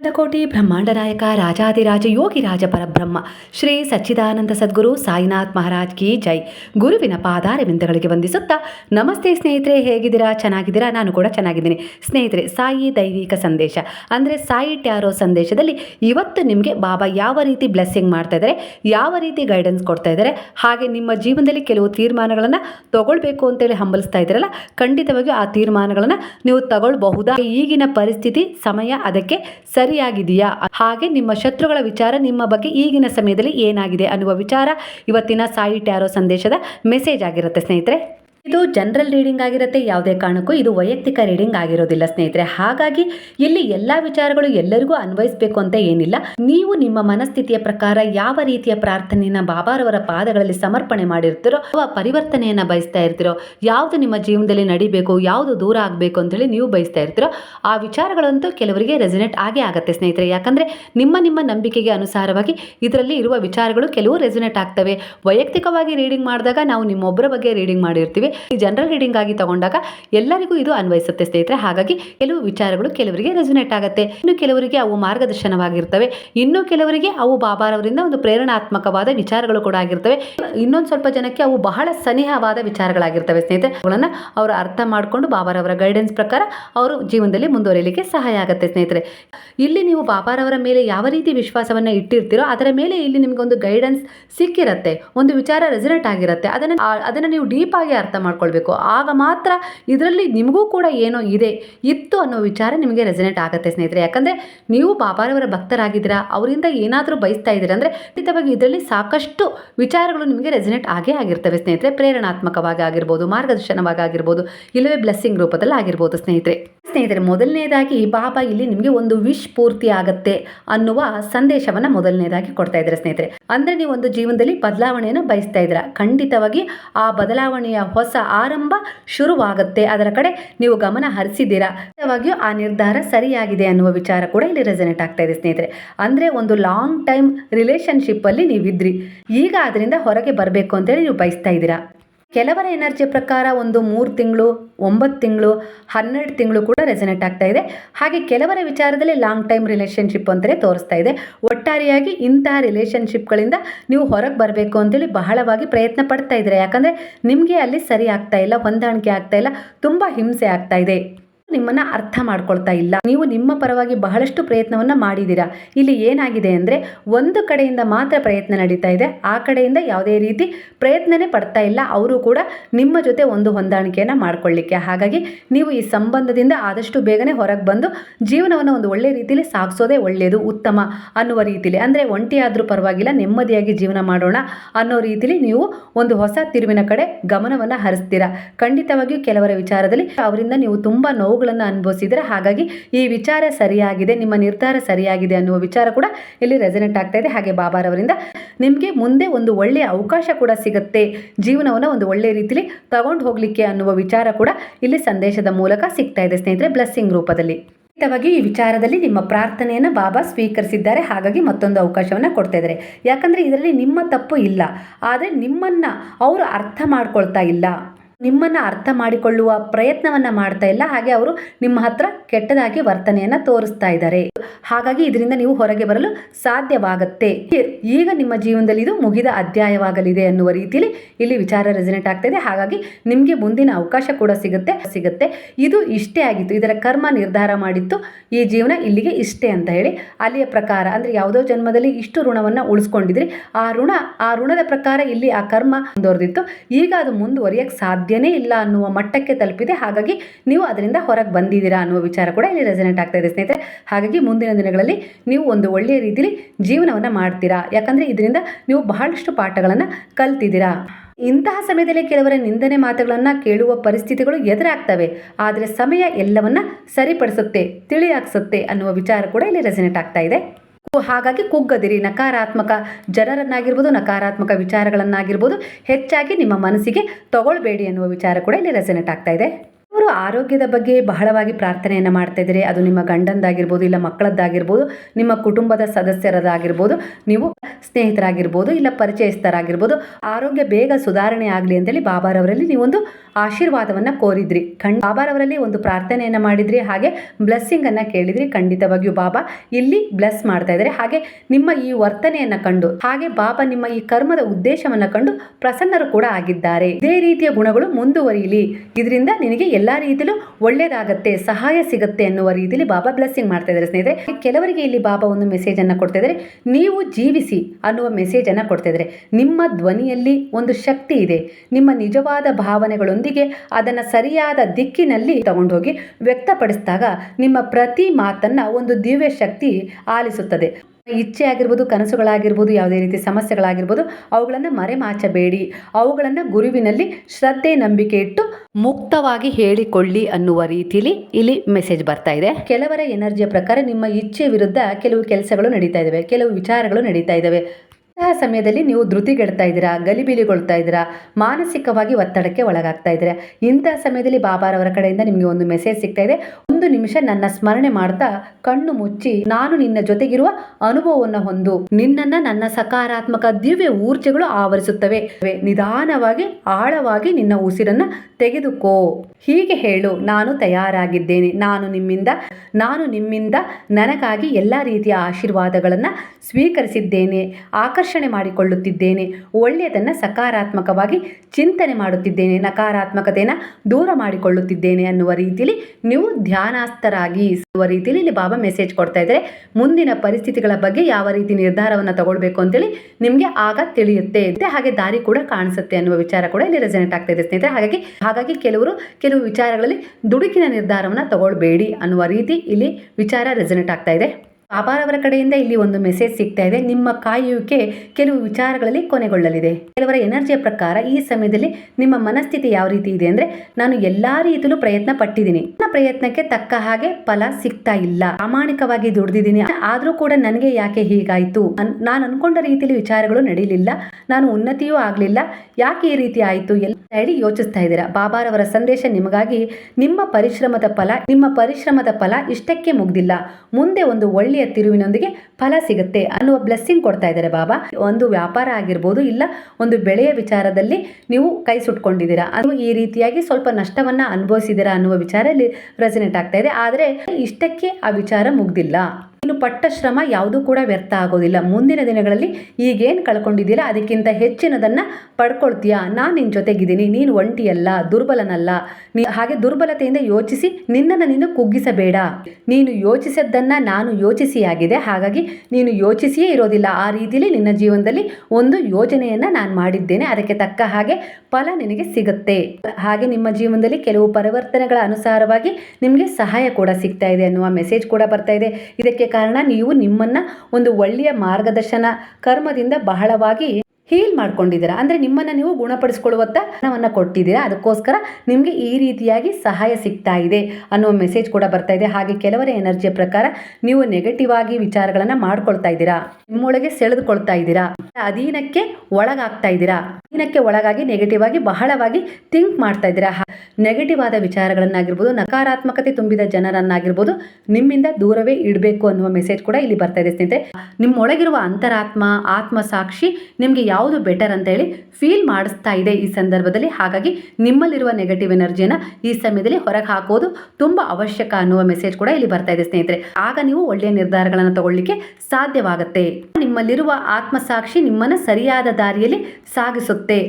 ಕೋಟಿ ಬ್ರಹ್ಮಾಂಡ ನಾಯಕ ರಾಜಾದಿರಾಜ ಯೋಗಿ ರಾಜ ಪರಬ್ರಹ್ಮ, ಶ್ರೀ ಸಚ್ಚಿದಾನಂದ ಸದ್ಗುರು ಸಾಯಿನಾಥ್ ಮಹಾರಾಜ್ ಕಿ ಜೈ. ಗುರುವಿನ ಪಾದಾರವಿಂದಗಳಿಗೆ ವಂದಿಸುತ್ತಾ, ನಮಸ್ತೆ ಸ್ನೇಹಿತರೆ, ಹೇಗಿದ್ದೀರಾ? ಚೆನ್ನಾಗಿದ್ದೀರಾ? ನಾನು ಕೂಡ ಚೆನ್ನಾಗಿದ್ದೀನಿ. ಸ್ನೇಹಿತರೆ, ಸಾಯಿ ದೈವಿಕ ಸಂದೇಶ. ಅಂದರೆ ಸಾಯಿ ಟ್ಯಾರೋ ಸಂದೇಶದಲ್ಲಿ ಇವತ್ತು ನಿಮಗೆ ಬಾಬಾ ಯಾವ ರೀತಿ ಬ್ಲೆಸ್ಸಿಂಗ್ ಮಾಡ್ತಾ ಇದ್ದಾರೆ, ಯಾವ ರೀತಿ ಗೈಡೆನ್ಸ್ ಕೊಡ್ತಾ ಇದ್ದಾರೆ, ಹಾಗೆ ನಿಮ್ಮ ಜೀವನದಲ್ಲಿ ಕೆಲವು ತೀರ್ಮಾನಗಳನ್ನು ತಗೊಳ್ಬೇಕು ಅಂತೇಳಿ ಹಂಬಲಿಸ್ತಾ ಇದ್ದೀರಲ್ಲ, ಖಂಡಿತವಾಗಿಯೂ ಆ ತೀರ್ಮಾನಗಳನ್ನು ನೀವು ತಗೊಳ್ಬಹುದಾ? ಈಗಿನ ಪರಿಸ್ಥಿತಿ, ಸಮಯ, ಅದಕ್ಕೆ ಸರಿಯಾಗಿದೆಯಾ? ಹಾಗೆ ನಿಮ್ಮ ಶತ್ರುಗಳ ವಿಚಾರ ನಿಮ್ಮ ಬಗ್ಗೆ ಈಗಿನ ಸಮಯದಲ್ಲಿ ಏನಾಗಿದೆ ಅನ್ನುವ ವಿಚಾರ ಇವತ್ತಿನ ಸಾಯಿ ಟ್ಯಾರೋ ಸಂದೇಶದ ಮೆಸೇಜ್ ಆಗಿರುತ್ತೆ ಸ್ನೇಹಿತರೆ. ಇದು ಜನರಲ್ ರೀಡಿಂಗ್ ಆಗಿರುತ್ತೆ, ಯಾವುದೇ ಕಾರಣಕ್ಕೂ ಇದು ವೈಯಕ್ತಿಕ ರೀಡಿಂಗ್ ಆಗಿರೋದಿಲ್ಲ ಸ್ನೇಹಿತರೆ. ಹಾಗಾಗಿ ಇಲ್ಲಿ ಎಲ್ಲ ವಿಚಾರಗಳು ಎಲ್ಲರಿಗೂ ಅನ್ವಯಿಸಬೇಕು ಅಂತ ಏನಿಲ್ಲ. ನೀವು ನಿಮ್ಮ ಮನಸ್ಥಿತಿಯ ಪ್ರಕಾರ ಯಾವ ರೀತಿಯ ಪ್ರಾರ್ಥನೆಯನ್ನ ಬಾಬಾರವರ ಪಾದಗಳಲ್ಲಿ ಸಮರ್ಪಣೆ ಮಾಡಿರ್ತೀರೋ, ಅಥವಾ ಪರಿವರ್ತನೆಯನ್ನ ಬಯಸ್ತಾ ಇರ್ತೀರೋ, ಯಾವುದು ನಿಮ್ಮ ಜೀವನದಲ್ಲಿ ನಡಿಬೇಕು, ಯಾವುದು ದೂರ ಆಗಬೇಕು ಅಂತೇಳಿ ನೀವು ಬಯಸ್ತಾ ಇರ್ತೀರೋ, ಆ ವಿಚಾರಗಳಂತೂ ಕೆಲವರಿಗೆ ರೆಸಿನೆಟ್ ಆಗೇ ಆಗುತ್ತೆ ಸ್ನೇಹಿತರೆ. ಯಾಕಂದ್ರೆ ನಿಮ್ಮ ನಿಮ್ಮ ನಂಬಿಕೆಗೆ ಅನುಸಾರವಾಗಿ ಇದರಲ್ಲಿ ಇರುವ ವಿಚಾರಗಳು ಕೆಲವು ರೆಸಿನೆಟ್ ಆಗ್ತವೆ. ವೈಯಕ್ತಿಕವಾಗಿ ರೀಡಿಂಗ್ ಮಾಡಿದಾಗ ನಾವು ನಿಮ್ಮೊಬ್ಬರ ಬಗ್ಗೆ ರೀಡಿಂಗ್ ಮಾಡಿರ್ತೀವಿ. ಈ ಜನರಲ್ ರೀಡಿಂಗ್ ಆಗಿ ತಗೊಂಡಾಗ ಎಲ್ಲರಿಗೂ ಇದು ಅನ್ವಯಿಸುತ್ತೆ ಸ್ನೇಹಿತರೆ. ಹಾಗಾಗಿ ಕೆಲವು ವಿಚಾರಗಳು ಕೆಲವರಿಗೆ ರೆಸೊನೇಟ್ ಆಗುತ್ತೆ. ಇನ್ನು ಕೆಲವರಿಗೆ ಅವು ಮಾರ್ಗದರ್ಶನವಾಗಿರ್ತವೆ. ಇನ್ನು ಕೆಲವರಿಗೆ ಅವು ಬಾಬಾರವರಿಂದ ಒಂದು ಪ್ರೇರಣಾತ್ಮಕವಾದ ವಿಚಾರಗಳು ಕೂಡ ಆಗಿರ್ತವೆ. ಇನ್ನೊಂದು ಸ್ವಲ್ಪ ಜನಕ್ಕೆ ಅವು ಬಹಳ ಸನಿಹವಾದ ವಿಚಾರಗಳಾಗಿರ್ತವೆ ಸ್ನೇಹಿತರೆ. ಅವುಗಳನ್ನು ಅವರು ಅರ್ಥ ಮಾಡಿಕೊಂಡು ಬಾಬಾರವರ ಗೈಡೆನ್ಸ್ ಪ್ರಕಾರ ಅವರು ಜೀವನದಲ್ಲಿ ಮುಂದುವರಿಯಲಿಕ್ಕೆ ಸಹಾಯ ಆಗುತ್ತೆ ಸ್ನೇಹಿತರೆ. ಇಲ್ಲಿ ನೀವು ಬಾಬಾರವರ ಮೇಲೆ ಯಾವ ರೀತಿ ವಿಶ್ವಾಸವನ್ನ ಇಟ್ಟಿರ್ತೀರೋ ಅದರ ಮೇಲೆ ಇಲ್ಲಿ ನಿಮಗೆ ಒಂದು ಗೈಡೆನ್ಸ್ ಸಿಕ್ಕಿರತ್ತೆ. ಒಂದು ವಿಚಾರ ರೆಸಿನೆಟ್ ಆಗಿರುತ್ತೆ. ಅದನ್ನು ಅದನ್ನು ನೀವು ಡೀಪ್ ಆಗಿ ಅರ್ಥ ಮಾಡ್ಕೊಳ್ಬೇಕು. ಆಗ ಮಾತ್ರ ಇದರಲ್ಲಿ ನಿಮಗೂ ಕೂಡ ಏನೋ ಇದೆ ಇತ್ತು ಅನ್ನೋ ವಿಚಾರ ನಿಮಗೆ ರೆಸಿನೆಟ್ ಆಗುತ್ತೆ ಸ್ನೇಹಿತರೆ. ಯಾಕಂದರೆ ನೀವು ಬಾಬಾರವರ ಭಕ್ತರಾಗಿದ್ದೀರಾ, ಅವರಿಂದ ಏನಾದರೂ ಬಯಸ್ತಾ ಇದ್ದೀರಾ ಅಂದರೆ ಖಂಡಿತವಾಗಿ ಇದರಲ್ಲಿ ಸಾಕಷ್ಟು ವಿಚಾರಗಳು ನಿಮಗೆ ರೆಸಿನೆಟ್ ಆಗೇ ಆಗಿರ್ತವೆ ಸ್ನೇಹಿತರೆ. ಪ್ರೇರಣಾತ್ಮಕವಾಗಿ ಆಗಿರ್ಬೋದು, ಮಾರ್ಗದರ್ಶನವಾಗಿ ಆಗಿರ್ಬೋದು, ಇಲ್ಲವೇ ಬ್ಲೆಸ್ಸಿಂಗ್ ರೂಪದಲ್ಲಿ ಆಗಿರ್ಬೋದು ಸ್ನೇಹಿತರೆ. ಸ್ನೇಹಿತರೆ, ಮೊದಲನೇದಾಗಿ ಬಾಬಾ ಇಲ್ಲಿ ನಿಮಗೆ ಒಂದು ವಿಶ್ ಪೂರ್ತಿ ಆಗತ್ತೆ ಅನ್ನುವ ಸಂದೇಶವನ್ನು ಮೊದಲನೇದಾಗಿ ಕೊಡ್ತಾ ಇದ್ದಾರೆ ಸ್ನೇಹಿತರೆ. ಅಂದರೆ ನೀವು ಒಂದು ಜೀವನದಲ್ಲಿ ಬದಲಾವಣೆಯನ್ನು ಬಯಸ್ತಾ ಇದ್ದೀರಾ. ಖಂಡಿತವಾಗಿ ಆ ಬದಲಾವಣೆಯ ಹೊಸ ಆರಂಭ ಶುರುವಾಗುತ್ತೆ. ಅದರ ಕಡೆ ನೀವು ಗಮನ ಹರಿಸಿದ್ದೀರಾ? ಆ ನಿರ್ಧಾರ ಸರಿಯಾಗಿದೆ ಅನ್ನುವ ವಿಚಾರ ಕೂಡ ಇಲ್ಲಿ ರೆಸನೇಟ್ ಆಗ್ತಾ ಇದೆ ಸ್ನೇಹಿತರೆ. ಅಂದರೆ ಒಂದು ಲಾಂಗ್ ಟೈಮ್ ರಿಲೇಶನ್ಶಿಪ್ಪಲ್ಲಿ ನೀವಿದ್ರಿ. ಈಗ ಅದರಿಂದ ಹೊರಗೆ ಬರಬೇಕು ಅಂತೇಳಿ ನೀವು ಬಯಸ್ತಾ ಇದ್ದೀರಾ? ಕೆಲವರ ಎನರ್ಜಿ ಪ್ರಕಾರ ಒಂದು ಮೂರು ತಿಂಗಳು, ಒಂಬತ್ತು ತಿಂಗಳು, ಹನ್ನೆರಡು ತಿಂಗಳು ಕೂಡ ರೆಸನೆಟ್ ಆಗ್ತಾ ಇದೆ. ಹಾಗೆ ಕೆಲವರ ವಿಚಾರದಲ್ಲಿ ಲಾಂಗ್ ಟೈಮ್ ರಿಲೇಷನ್ಶಿಪ್ ಅಂತಲೇ ತೋರಿಸ್ತಾ ಇದೆ. ಒಟ್ಟಾರೆಯಾಗಿ ಇಂತಹ ರಿಲೇಷನ್ಶಿಪ್ಗಳಿಂದ ನೀವು ಹೊರಗೆ ಬರಬೇಕು ಅಂತೇಳಿ ಬಹಳವಾಗಿ ಪ್ರಯತ್ನ ಪಡ್ತಾ ಇದ್ದೀರಾ? ಯಾಕಂದರೆ ನಿಮಗೆ ಅಲ್ಲಿ ಸರಿ ಆಗ್ತಾ ಇಲ್ಲ, ಹೊಂದಾಣಿಕೆ ಆಗ್ತಾ ಇಲ್ಲ, ತುಂಬ ಹಿಂಸೆ ಆಗ್ತಾ ಇದೆ. ನಿಮ್ಮನ್ನ ಅರ್ಥ ಮಾಡ್ಕೊಳ್ತಾ ಇಲ್ಲ. ನೀವು ನಿಮ್ಮ ಪರವಾಗಿ ಬಹಳಷ್ಟು ಪ್ರಯತ್ನವನ್ನ ಮಾಡಿದ್ದೀರಾ. ಇಲ್ಲಿ ಏನಾಗಿದೆ ಅಂದ್ರೆ ಒಂದು ಕಡೆಯಿಂದ ಮಾತ್ರ ಪ್ರಯತ್ನ ನಡೀತಾ ಇದೆ. ಆ ಕಡೆಯಿಂದ ಯಾವುದೇ ರೀತಿ ಪ್ರಯತ್ನನೇ ಪಡ್ತಾ ಇಲ್ಲ. ಅವರು ಕೂಡ ನಿಮ್ಮ ಜೊತೆ ಒಂದು ಹೊಂದಾಣಿಕೆಯನ್ನು ಮಾಡ್ಕೊಳ್ಳಿಕ್ಕೆ. ಹಾಗಾಗಿ ನೀವು ಈ ಸಂಬಂಧದಿಂದ ಆದಷ್ಟು ಬೇಗನೆ ಹೊರಗೆ ಬಂದು ಜೀವನವನ್ನು ಒಂದು ಒಳ್ಳೆ ರೀತಿಯಲ್ಲಿ ಸಾಗಿಸೋದೇ ಒಳ್ಳೆಯದು ಉತ್ತಮ ಅನ್ನುವ ರೀತಿಲಿ. ಅಂದರೆ ಒಂಟಿಯಾದರೂ ಪರವಾಗಿಲ್ಲ, ನೆಮ್ಮದಿಯಾಗಿ ಜೀವನ ಮಾಡೋಣ ಅನ್ನೋ ರೀತಿಲಿ ನೀವು ಒಂದು ಹೊಸ ತಿರುವಿನ ಕಡೆ ಗಮನವನ್ನು ಹರಿಸ್ತೀರಾ. ಖಂಡಿತವಾಗಿಯೂ ಕೆಲವರ ವಿಚಾರದಲ್ಲಿ ಅವರಿಂದ ನೀವು ತುಂಬ ನೋವುಗಳನ್ನು ಅನುಭವಿಸಿದ್ರೆ ಹಾಗಾಗಿ ಈ ವಿಚಾರ ಸರಿಯಾಗಿದೆ, ನಿಮ್ಮ ನಿರ್ಧಾರ ಸರಿಯಾಗಿದೆ ಅನ್ನುವ ವಿಚಾರ ಕೂಡ ಇಲ್ಲಿ ರೆಸನೆಟ್ ಆಗ್ತಾ ಇದೆ. ಹಾಗೆ ಬಾಬಾರವರಿಂದ ನಿಮಗೆ ಮುಂದೆ ಒಂದು ಒಳ್ಳೆಯ ಅವಕಾಶ ಕೂಡ ಸಿಗುತ್ತೆ, ಜೀವನವನ್ನು ಒಂದು ಒಳ್ಳೆಯ ರೀತಿಲಿ ತಗೊಂಡು ಹೋಗಲಿಕ್ಕೆ ಅನ್ನುವ ವಿಚಾರ ಕೂಡ ಇಲ್ಲಿ ಸಂದೇಶದ ಮೂಲಕ ಸಿಗ್ತಾ ಇದೆ ಸ್ನೇಹಿತರೆ ಬ್ಲೆಸ್ಸಿಂಗ್ ರೂಪದಲ್ಲಿ. ಖಂಡಿತವಾಗಿ ಈ ವಿಚಾರದಲ್ಲಿ ನಿಮ್ಮ ಪ್ರಾರ್ಥನೆಯನ್ನು ಬಾಬಾ ಸ್ವೀಕರಿಸಿದ್ದಾರೆ, ಹಾಗಾಗಿ ಮತ್ತೊಂದು ಅವಕಾಶವನ್ನು ಕೊಡ್ತಾ ಇದ್ದಾರೆ. ಯಾಕಂದರೆ ಇದರಲ್ಲಿ ನಿಮ್ಮ ತಪ್ಪು ಇಲ್ಲ, ಆದರೆ ನಿಮ್ಮನ್ನು ಅವರು ಅರ್ಥ ಮಾಡ್ಕೊಳ್ತಾ ಇಲ್ಲ. ನಿಮ್ಮನ್ನು ಅರ್ಥ ಮಾಡಿಕೊಳ್ಳುವ ಪ್ರಯತ್ನವನ್ನು ಮಾಡ್ತಾ ಇಲ್ಲ. ಹಾಗೆ ಅವರು ನಿಮ್ಮ ಹತ್ರ ಕೆಟ್ಟದಾಗಿ ವರ್ತನೆಯನ್ನು ತೋರಿಸ್ತಾ ಇದ್ದಾರೆ. ಹಾಗಾಗಿ ಇದರಿಂದ ನೀವು ಹೊರಗೆ ಬರಲು ಸಾಧ್ಯವಾಗುತ್ತೆ. ಈಗ ನಿಮ್ಮ ಜೀವನದಲ್ಲಿ ಇದು ಮುಗಿದ ಅಧ್ಯಾಯವಾಗಲಿದೆ ಅನ್ನುವ ರೀತಿಯಲ್ಲಿ ಇಲ್ಲಿ ವಿಚಾರ ರೆಸಿನೇಟ್ ಆಗ್ತಾ ಇದೆ. ಹಾಗಾಗಿ ನಿಮಗೆ ಮುಂದಿನ ಅವಕಾಶ ಕೂಡ ಸಿಗುತ್ತೆ. ಸಿಗುತ್ತೆ. ಇದು ಇಷ್ಟೇ ಆಗಿತ್ತು. ಇದರ ಕರ್ಮ ನಿರ್ಧಾರ ಮಾಡಿತ್ತು. ಈ ಜೀವನ ಇಲ್ಲಿಗೆ ಇಷ್ಟೇ ಅಂತ ಹೇಳಿ ಅಲ್ಲಿಯ ಪ್ರಕಾರ ಅಂದರೆ ಯಾವುದೋ ಜನ್ಮದಲ್ಲಿ ಇಷ್ಟು ಋಣವನ್ನು ಉಳಿಸ್ಕೊಂಡಿದ್ರಿ. ಆ ಋಣ, ಆ ಋಣದ ಪ್ರಕಾರ ಇಲ್ಲಿ ಆ ಕರ್ಮ ಮುಂದುವರೆದಿತ್ತು. ಈಗ ಅದು ಮುಂದುವರಿಯಕ್ಕೆ ಸಾಧ್ಯನೇ ಇಲ್ಲ ಅನ್ನುವ ಮಟ್ಟಕ್ಕೆ ತಲುಪಿದೆ. ಹಾಗಾಗಿ ನೀವು ಅದರಿಂದ ಹೊರಗೆ ಬಂದಿದ್ದೀರಾ ಅನ್ನುವ ವಿಚಾರ ಕೂಡ ಇಲ್ಲಿ ರೆಸನೆಂಟ್ ಆಗ್ತಾ ಇದೆ ಸ್ನೇಹಿತರೆ. ಹಾಗಾಗಿ ಮುಂದಿನ ದಿನಗಳಲ್ಲಿ ನೀವು ಒಂದು ಒಳ್ಳೆಯ ರೀತಿಯಲ್ಲಿ ಜೀವನವನ್ನು ಮಾಡ್ತೀರಾ? ಯಾಕಂದರೆ ಇದರಿಂದ ನೀವು ಬಹಳಷ್ಟು ಪಾಠಗಳನ್ನು ಕಲ್ತಿದ್ದೀರಾ. ಇಂತಹ ಸಮಯದಲ್ಲಿ ಕೆಲವರ ನಿಂದನೆ ಮಾತುಗಳನ್ನು ಕೇಳುವ ಪರಿಸ್ಥಿತಿಗಳು ಎದುರಾಗ್ತವೆ. ಆದರೆ ಸಮಯ ಎಲ್ಲವನ್ನ ಸರಿಪಡಿಸುತ್ತೆ, ತಿಳಿಯಾಗಿಸುತ್ತೆ ಅನ್ನುವ ವಿಚಾರ ಕೂಡ ಇಲ್ಲಿ ರೆಸನೆಟ್ ಆಗ್ತಾ ಇದೆ. ಹಾಗಾಗಿ ಕುಗ್ಗದಿರಿ. ನಕಾರಾತ್ಮಕ ಜನರನ್ನಾಗಿರ್ಬೋದು, ನಕಾರಾತ್ಮಕ ವಿಚಾರಗಳನ್ನಾಗಿರ್ಬೋದು, ಹೆಚ್ಚಾಗಿ ನಿಮ್ಮ ಮನಸ್ಸಿಗೆ ತಗೊಳ್ಬೇಡಿ ಅನ್ನುವ ವಿಚಾರ ಕೂಡ ಇಲ್ಲಿ ರೆಸನೆಟ್ ಆಗ್ತಾ ಇದೆ. ಆರೋಗ್ಯದ ಬಗ್ಗೆ ಬಹಳವಾಗಿ ಪ್ರಾರ್ಥನೆಯನ್ನು ಮಾಡ್ತಾ ಇದ್ದರೆ. ಅದು ನಿಮ್ಮ ಗಂಡಂದಾಗಿರ್ಬೋದು, ಇಲ್ಲ ಮಕ್ಕಳದ್ದಾಗಿರ್ಬೋದು, ನಿಮ್ಮ ಕುಟುಂಬದ ಸದಸ್ಯರದಾಗಿರ್ಬೋದು ನೀವು ಸ್ನೇಹಿತರಾಗಿರ್ಬೋದು, ಇಲ್ಲ ಪರಿಚಯಸ್ಥರಾಗಿರ್ಬೋದು, ಆರೋಗ್ಯ ಬೇಗ ಸುಧಾರಣೆ ಆಗಲಿ ಅಂತೇಳಿ ಬಾಬಾರವರಲ್ಲಿ ನೀವೊಂದು ಆಶೀರ್ವಾದವನ್ನು ಕೋರಿದ್ರಿ. ಖಂಡ ಬಾಬಾರವರಲ್ಲಿ ಒಂದು ಪ್ರಾರ್ಥನೆಯನ್ನು ಮಾಡಿದ್ರಿ. ಹಾಗೆ ಬ್ಲೆಸ್ಸಿಂಗನ್ನು ಕೇಳಿದ್ರಿ. ಖಂಡಿತವಾಗಿಯೂ ಬಾಬಾ ಇಲ್ಲಿ ಬ್ಲೆಸ್ ಮಾಡ್ತಾ ಇದ್ದಾರೆ. ಹಾಗೆ ನಿಮ್ಮ ಈ ವರ್ತನೆಯನ್ನ ಕಂಡು, ಹಾಗೆ ಬಾಬಾ ನಿಮ್ಮ ಈ ಕರ್ಮದ ಉದ್ದೇಶವನ್ನ ಕಂಡು ಪ್ರಸನ್ನರು ಕೂಡ ಆಗಿದ್ದಾರೆ. ಇದೇ ರೀತಿಯ ಗುಣಗಳು ಮುಂದುವರಿಯಲಿ. ಇದರಿಂದ ನಿನಗೆ ಎಲ್ಲಾ ರೀತಿಯಲ್ಲೂ ಒಳ್ಳೇದಾಗತ್ತೆ, ಸಹಾಯ ಸಿಗುತ್ತೆ ಅನ್ನುವ ರೀತಿಯಲ್ಲಿ ಬಾಬಾ ಬ್ಲೆಸ್ಸಿಂಗ್ ಮಾಡ್ತಾ ಇದ್ದಾರೆ ಸ್ನೇಹಿತರೆ. ಕೆಲವರಿಗೆ ಇಲ್ಲಿ ಬಾಬಾ ಒಂದು ಮೆಸೇಜ್ ಅನ್ನ ಕೊಡ್ತಾ ಇದ್ದಾರೆ. ನೀವು ಜೀವಿಸಿ ಅನ್ನುವ ಮೆಸೇಜ್ ಅನ್ನ ಕೊಡ್ತಾ ಇದ್ದಾರೆ. ನಿಮ್ಮ ಧ್ವನಿಯಲ್ಲಿ ಒಂದು ಶಕ್ತಿ ಇದೆ. ನಿಮ್ಮ ನಿಜವಾದ ಭಾವನೆಗಳೊಂದಿಗೆ ಅದನ್ನ ಸರಿಯಾದ ದಿಕ್ಕಿನಲ್ಲಿ ತಗೊಂಡೋಗಿ ವ್ಯಕ್ತಪಡಿಸಿದಾಗ ನಿಮ್ಮ ಪ್ರತಿ ಮಾತನ್ನ ಒಂದು ದಿವ್ಯ ಶಕ್ತಿ ಆಲಿಸುತ್ತದೆ. ಇಚ್ಛೆ ಆಗಿರ್ಬೋದು, ಕನಸುಗಳಾಗಿರ್ಬೋದು, ಯಾವುದೇ ರೀತಿ ಸಮಸ್ಯೆಗಳಾಗಿರ್ಬೋದು, ಅವುಗಳನ್ನು ಮರೆಮಾಚಬೇಡಿ. ಅವುಗಳನ್ನು ಗುರುವಿನಲ್ಲಿ ಶ್ರದ್ಧೆ, ನಂಬಿಕೆ ಇಟ್ಟು ಮುಕ್ತವಾಗಿ ಹೇಳಿಕೊಳ್ಳಿ ಅನ್ನುವ ರೀತಿಯಲ್ಲಿ ಇಲ್ಲಿ ಮೆಸೇಜ್ ಬರ್ತಾ ಇದೆ. ಕೆಲವರ ಎನರ್ಜಿಯ ಪ್ರಕಾರ ನಿಮ್ಮ ಇಚ್ಛೆ ವಿರುದ್ಧ ಕೆಲವು ಕೆಲಸಗಳು ನಡೀತಾ ಇದ್ದಾವೆ ಕೆಲವು ವಿಚಾರಗಳು ನಡೀತಾ ಇದ್ದಾವೆ ಇಂತಹ ಸಮಯದಲ್ಲಿ ನೀವು ಧೃತಿಗೆಡ್ತಾ ಇದ್ದೀರಾ, ಗಲಿಬಿಲಿಗೊಳ್ತಾ ಇದ್ದೀರಾ, ಮಾನಸಿಕವಾಗಿ ಒತ್ತಡಕ್ಕೆ ಒಳಗಾಗ್ತಾ ಇದ್ದೀರಾ? ಇಂತಹ ಸಮಯದಲ್ಲಿ ಬಾಬಾರವರ ಕಡೆಯಿಂದ ನಿಮಗೆ ಒಂದು ಮೆಸೇಜ್ ಸಿಗ್ತಾ ಇದೆ. ಒಂದು ನಿಮಿಷ ನನ್ನ ಸ್ಮರಣೆ ಮಾಡ್ತಾ ಕಣ್ಣು ಮುಚ್ಚಿ ನಾನು ನಿನ್ನ ಜೊತೆಗಿರುವ ಅನುಭವವನ್ನು ಹೊಂದು. ನಿನ್ನನ್ನ ನನ್ನ ಸಕಾರಾತ್ಮಕ ದಿವ್ಯ ಊರ್ಜೆಗಳು ಆವರಿಸುತ್ತವೆ. ನಿಧಾನವಾಗಿ, ಆಳವಾಗಿ ನಿನ್ನ ಉಸಿರನ್ನ ತೆಗೆದುಕೋ. ಹೀಗೆ ಹೇಳು, ನಾನು ತಯಾರಾಗಿದ್ದೇನೆ. ನಾನು ನಿಮ್ಮಿಂದ ನಾನು ನಿಮ್ಮಿಂದ ನನಗಾಗಿ ಎಲ್ಲ ರೀತಿಯ ಆಶೀರ್ವಾದಗಳನ್ನು ಸ್ವೀಕರಿಸಿದ್ದೇನೆ. ಆಕರ್ಷಣೆ ಮಾಡಿಕೊಳ್ಳುತ್ತಿದ್ದೇನೆ. ಒಳ್ಳೆಯದನ್ನು ಸಕಾರಾತ್ಮಕವಾಗಿ ಚಿಂತನೆ ಮಾಡುತ್ತಿದ್ದೇನೆ. ನಕಾರಾತ್ಮಕತೆಯನ್ನು ದೂರ ಮಾಡಿಕೊಳ್ಳುತ್ತಿದ್ದೇನೆ ಅನ್ನುವ ರೀತಿಯಲ್ಲಿ ನೀವು ಧ್ಯಾನಾಸ್ಥರಾಗಿ ರೀತಿಯಲ್ಲಿ ಇಲ್ಲಿ ಬಾಬಾ ಮೆಸೇಜ್ ಕೊಡ್ತಾ ಇದ್ದಾರೆ. ಮುಂದಿನ ಪರಿಸ್ಥಿತಿಗಳ ಬಗ್ಗೆ ಯಾವ ರೀತಿ ನಿರ್ಧಾರವನ್ನು ತಗೊಳ್ಬೇಕು ಅಂತೇಳಿ ನಿಮಗೆ ಆಗ ತಿಳಿಯುತ್ತೆ. ಹಾಗೆ ದಾರಿ ಕೂಡ ಕಾಣಿಸುತ್ತೆ ಅನ್ನುವ ವಿಚಾರ ಕೂಡ ಇಲ್ಲಿ ರೆಸನೆಟ್ ಆಗ್ತಾ ಇದೆ ಸ್ನೇಹಿತರೆ. ಹಾಗಾಗಿ ಹಾಗಾಗಿ ಕೆಲವರು, ಕೆಲವು ವಿಚಾರಗಳಲ್ಲಿ ದುಡುಕಿನ ನಿರ್ಧಾರವನ್ನು ತಗೊಳ್ಬೇಡಿ ಅನ್ನುವ ರೀತಿ ಇಲ್ಲಿ ವಿಚಾರ ರೆಸನೆಟ್ ಆಗ್ತಾ ಇದೆ. ಬಾಬಾರವರ ಕಡೆಯಿಂದ ಇಲ್ಲಿ ಒಂದು ಮೆಸೇಜ್ ಸಿಗ್ತಾ ಇದೆ. ನಿಮ್ಮ ಕಾಯುವಿಕೆ ಕೆಲವು ವಿಚಾರಗಳಲ್ಲಿ ಕೊನೆಗೊಳ್ಳಲಿದೆ. ಕೆಲವರ ಎನರ್ಜಿಯ ಪ್ರಕಾರ ಈ ಸಮಯದಲ್ಲಿ ನಿಮ್ಮ ಮನಸ್ಥಿತಿ ಯಾವ ರೀತಿ ಇದೆ ಅಂದ್ರೆ ನಾನು ಎಲ್ಲಾ ರೀತಿಯಲ್ಲೂ ಪ್ರಯತ್ನ ಪಟ್ಟಿದ್ದೀನಿ. ನನ್ನ ಪ್ರಯತ್ನಕ್ಕೆ ತಕ್ಕ ಹಾಗೆ ಫಲ ಸಿಗ್ತಾ ಇಲ್ಲ. ಪ್ರಾಮಾಣಿಕವಾಗಿ ದುಡ್ದಿದ್ದೀನಿ. ಆದರೂ ಕೂಡ ನನಗೆ ಯಾಕೆ ಹೀಗಾಯಿತು? ನಾನು ಅನ್ಕೊಂಡ ರೀತಿಯಲ್ಲಿ ವಿಚಾರಗಳು ನಡೀಲಿಲ್ಲ. ನಾನು ಉನ್ನತಿಯೂ ಆಗ್ಲಿಲ್ಲ. ಯಾಕೆ ಈ ರೀತಿ ಆಯಿತು? ಹೇಳಿ ಯೋಚಿಸ್ತಾ ಇದ್ದೀರಾ? ಬಾಬಾರವರ ಸಂದೇಶ ನಿಮಗಾಗಿ ನಿಮ್ಮ ಪರಿಶ್ರಮದ ಫಲ, ನಿಮ್ಮ ಪರಿಶ್ರಮದ ಫಲ ಇಷ್ಟಕ್ಕೆ ಮುಗ್ದಿಲ್ಲ. ಮುಂದೆ ಒಂದು ಒಳ್ಳೆಯ ತಿರುವಿನೊಂದಿಗೆ ಫಲ ಸಿಗುತ್ತೆ ಅನ್ನುವ ಬ್ಲೆಸ್ಸಿಂಗ್ ಕೊಡ್ತಾ ಇದ್ದಾರೆ ಬಾಬಾ. ಒಂದು ವ್ಯಾಪಾರ ಆಗಿರ್ಬೋದು, ಇಲ್ಲ, ಒಂದು ಬೆಳೆಯ ವಿಚಾರದಲ್ಲಿ ನೀವು ಕೈ ಸುಟ್ಕೊಂಡಿದ್ದೀರಾ? ಅದು ಈ ರೀತಿಯಾಗಿ ಸ್ವಲ್ಪ ನಷ್ಟವನ್ನ ಅನುಭವಿಸಿದ್ದೀರಾ ಅನ್ನುವ ವಿಚಾರ ಇಲ್ಲಿ ಪ್ರೆಸಿಡೆಂಟ್ ಆಗ್ತಾ ಇದೆ. ಆದರೆ ಇಷ್ಟಕ್ಕೆ ಆ ವಿಚಾರ ಮುಗ್ದಿಲ್ಲ. ಇನ್ನು ಪಟ್ಟ ಶ್ರಮ ಯಾವುದೂ ಕೂಡ ವ್ಯರ್ಥ ಆಗೋದಿಲ್ಲ. ಮುಂದಿನ ದಿನಗಳಲ್ಲಿ ಈಗೇನು ಕಳ್ಕೊಂಡಿದ್ದೀರಾ? ಅದಕ್ಕಿಂತ ಹೆಚ್ಚಿನದನ್ನು ಪಡ್ಕೊಳ್ತೀಯಾ? ನಾನು ನಿನ್ನ ಜೊತೆಗಿದ್ದೀನಿ. ನೀನು ಒಂಟಿಯಲ್ಲ, ದುರ್ಬಲನಲ್ಲ. ನೀ ಹಾಗೆ ದುರ್ಬಲತೆಯಿಂದ ಯೋಚಿಸಿ ನಿನ್ನನ್ನು ನೀನು ಕುಗ್ಗಿಸಬೇಡ. ನೀನು ಯೋಚಿಸಿದ್ದನ್ನ ನಾನು ಯೋಚಿಸಿ ಆಗಿದೆ. ಹಾಗಾಗಿ ನೀನು ಯೋಚಿಸಿಯೇ ಇರೋದಿಲ್ಲ. ಆ ರೀತಿಯಲ್ಲಿ ನಿನ್ನ ಜೀವನದಲ್ಲಿ ಒಂದು ಯೋಜನೆಯನ್ನು ನಾನು ಮಾಡಿದ್ದೇನೆ. ಅದಕ್ಕೆ ತಕ್ಕ ಹಾಗೆ ಫಲ ನಿನಗೆ ಸಿಗುತ್ತೆ. ಹಾಗೆ ನಿಮ್ಮ ಜೀವನದಲ್ಲಿ ಕೆಲವು ಪರಿವರ್ತನೆಗಳ ಅನುಸಾರವಾಗಿ ನಿಮಗೆ ಸಹಾಯ ಕೂಡ ಸಿಗ್ತಾ ಇದೆ ಅನ್ನುವ ಮೆಸೇಜ್ ಕೂಡ ಬರ್ತಾ ಇದೆ. ಇದಕ್ಕೆ ಕಾರಣ ನೀವು ನಿಮ್ಮನ್ನ ಒಂದು ಒಳ್ಳೆಯ ಮಾರ್ಗದರ್ಶನ ಕರ್ಮದಿಂದ ಬಹಳವಾಗಿ ಹೀಲ್ ಮಾಡ್ಕೊಂಡಿದ್ದೀರಾ? ಅಂದರೆ ನಿಮ್ಮನ್ನು ನೀವು ಗುಣಪಡಿಸ್ಕೊಳ್ಳುವತ್ತ ಹಣವನ್ನು ಕೊಟ್ಟಿದ್ದೀರಾ? ಅದಕ್ಕೋಸ್ಕರ ನಿಮಗೆ ಈ ರೀತಿಯಾಗಿ ಸಹಾಯ ಸಿಗ್ತಾ ಇದೆ ಅನ್ನೋ ಮೆಸೇಜ್ ಕೂಡ ಬರ್ತಾ ಇದೆ. ಹಾಗೆ ಕೆಲವರ ಎನರ್ಜಿಯ ಪ್ರಕಾರ ನೀವು ನೆಗೆಟಿವ್ ಆಗಿ ವಿಚಾರಗಳನ್ನು ಮಾಡ್ಕೊಳ್ತಾ ಇದ್ದೀರಾ? ನಿಮ್ಮೊಳಗೆ ಸೆಳೆದುಕೊಳ್ತಾ ಇದ್ದೀರಾ? ಅಧೀನಕ್ಕೆ ಒಳಗಾಗ್ತಾ ಇದ್ದೀರಾ? ಅಧೀನಕ್ಕೆ ಒಳಗಾಗಿ ನೆಗೆಟಿವ್ ಆಗಿ ಬಹಳವಾಗಿ ಥಿಂಕ್ ಮಾಡ್ತಾ ಇದ್ದೀರಾ? ನೆಗೆಟಿವ್ ಆದ ವಿಚಾರಗಳನ್ನಾಗಿರ್ಬೋದು, ನಕಾರಾತ್ಮಕತೆ ತುಂಬಿದ ಜನರನ್ನಾಗಿರ್ಬೋದು ನಿಮ್ಮಿಂದ ದೂರವೇ ಇಡಬೇಕು ಅನ್ನುವ ಮೆಸೇಜ್ ಕೂಡ ಇಲ್ಲಿ ಬರ್ತಾ ಇದೆ ಸ್ನೇಹಿತರೆ. ನಿಮ್ಮೊಳಗಿರುವ ಅಂತರಾತ್ಮ ಆತ್ಮ ಸಾಕ್ಷಿ ನಿಮಗೆ ಯಾವುದು ಬೆಟರ್ ಅಂತ ಹೇಳಿ ಫೀಲ್ ಮಾಡಿಸ್ತಾ ಇದೆ ಈ ಸಂದರ್ಭದಲ್ಲಿ. ಹಾಗಾಗಿ ನಿಮ್ಮಲ್ಲಿರುವ ನೆಗೆಟಿವ್ ಎನರ್ಜಿಯನ್ನು ಈ ಸಮಯದಲ್ಲಿ ಹೊರಗೆ ಹಾಕೋದು ತುಂಬ ಅವಶ್ಯಕ ಅನ್ನುವ ಮೆಸೇಜ್ ಕೂಡ ಇಲ್ಲಿ ಬರ್ತಾ ಇದೆ ಸ್ನೇಹಿತರೆ. ಆಗ ನೀವು ಒಳ್ಳೆಯ ನಿರ್ಧಾರಗಳನ್ನು ತಗೊಳ್ಳಿಕ್ಕೆ ಸಾಧ್ಯವಾಗುತ್ತೆ. ನಿಮ್ಮಲ್ಲಿರುವ ಆತ್ಮಸಾಕ್ಷಿ ನಿಮ್ಮನ್ನು ಸರಿಯಾದ ದಾರಿಯಲ್ಲಿ ಸಾಗಿಸುತ್ತೆ.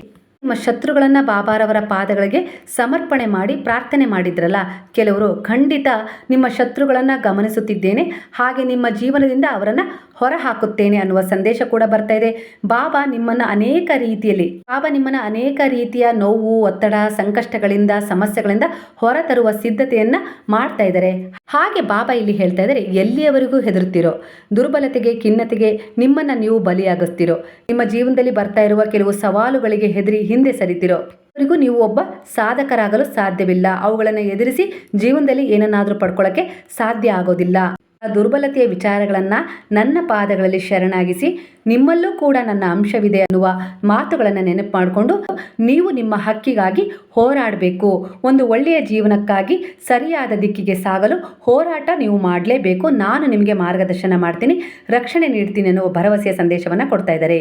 ನಿಮ್ಮ ಶತ್ರುಗಳನ್ನು ಬಾಬಾರವರ ಪಾದಗಳಿಗೆ ಸಮರ್ಪಣೆ ಮಾಡಿ ಪ್ರಾರ್ಥನೆ ಮಾಡಿದ್ರಲ್ಲ, ಕೆಲವರು ಖಂಡಿತ ನಿಮ್ಮ ಶತ್ರುಗಳನ್ನು ಗಮನಿಸುತ್ತಿದ್ದೇನೆ. ಹಾಗೆ ನಿಮ್ಮ ಜೀವನದಿಂದ ಅವರನ್ನ ಹೊರ ಹಾಕುತ್ತೇನೆ ಅನ್ನುವ ಸಂದೇಶ ಕೂಡ ಬರ್ತಾ ಇದೆ. ಬಾಬಾ ನಿಮ್ಮನ್ನ ಅನೇಕ ರೀತಿಯಲ್ಲಿ, ಬಾಬಾ ನಿಮ್ಮನ್ನ ಅನೇಕ ರೀತಿಯ ನೋವು, ಒತ್ತಡ, ಸಂಕಷ್ಟಗಳಿಂದ, ಸಮಸ್ಯೆಗಳಿಂದ ಹೊರತರುವ ಸಿದ್ಧತೆಯನ್ನ ಮಾಡ್ತಾ ಇದ್ದಾರೆ. ಹಾಗೆ ಬಾಬಾ ಇಲ್ಲಿ ಹೇಳ್ತಾ ಇದ್ದಾರೆ, ಎಲ್ಲಿಯವರೆಗೂ ಹೆದರ್ತಿರೋ ದುರ್ಬಲತೆಗೆ, ಖಿನ್ನತೆಗೆ ನಿಮ್ಮನ್ನ ನೀವು ಬಲಿಯಾಗಿಸ್ತಿರೋ? ನಿಮ್ಮ ಜೀವನದಲ್ಲಿ ಬರ್ತಾ ಇರುವ ಕೆಲವು ಸವಾಲುಗಳಿಗೆ ಹೆದರಿ ಹಿಂದೆ ಸರಿತಿರೋ? ಅವರಿಗೂ ನೀವು ಒಬ್ಬ ಸಾಧಕರಾಗಲು ಸಾಧ್ಯವಿಲ್ಲ. ಅವುಗಳನ್ನು ಎದುರಿಸಿ ಜೀವನದಲ್ಲಿ ಏನನ್ನಾದರೂ ಪಡ್ಕೊಳ್ಳೋಕ್ಕೆ ಸಾಧ್ಯ ಆಗೋದಿಲ್ಲ. ದುರ್ಬಲತೆಯ ವಿಚಾರಗಳನ್ನು ನನ್ನ ಪಾದಗಳಲ್ಲಿ ಶರಣಾಗಿಸಿ, ನಿಮ್ಮಲ್ಲೂ ಕೂಡ ನನ್ನ ಅಂಶವಿದೆ ಅನ್ನುವ ಮಾತುಗಳನ್ನು ನೆನಪು ಮಾಡಿಕೊಂಡು ನೀವು ನಿಮ್ಮ ಹಕ್ಕಿಗಾಗಿ ಹೋರಾಡಬೇಕು. ಒಂದು ಒಳ್ಳೆಯ ಜೀವನಕ್ಕಾಗಿ ಸರಿಯಾದ ದಿಕ್ಕಿಗೆ ಸಾಗಲು ಹೋರಾಟ ನೀವು ಮಾಡಲೇಬೇಕು. ನಾನು ನಿಮಗೆ ಮಾರ್ಗದರ್ಶನ ಮಾಡ್ತೀನಿ, ರಕ್ಷಣೆ ನೀಡ್ತೀನಿ ಅನ್ನುವ ಭರವಸೆಯ ಸಂದೇಶವನ್ನು ಕೊಡ್ತಾ ಇದ್ದಾರೆ.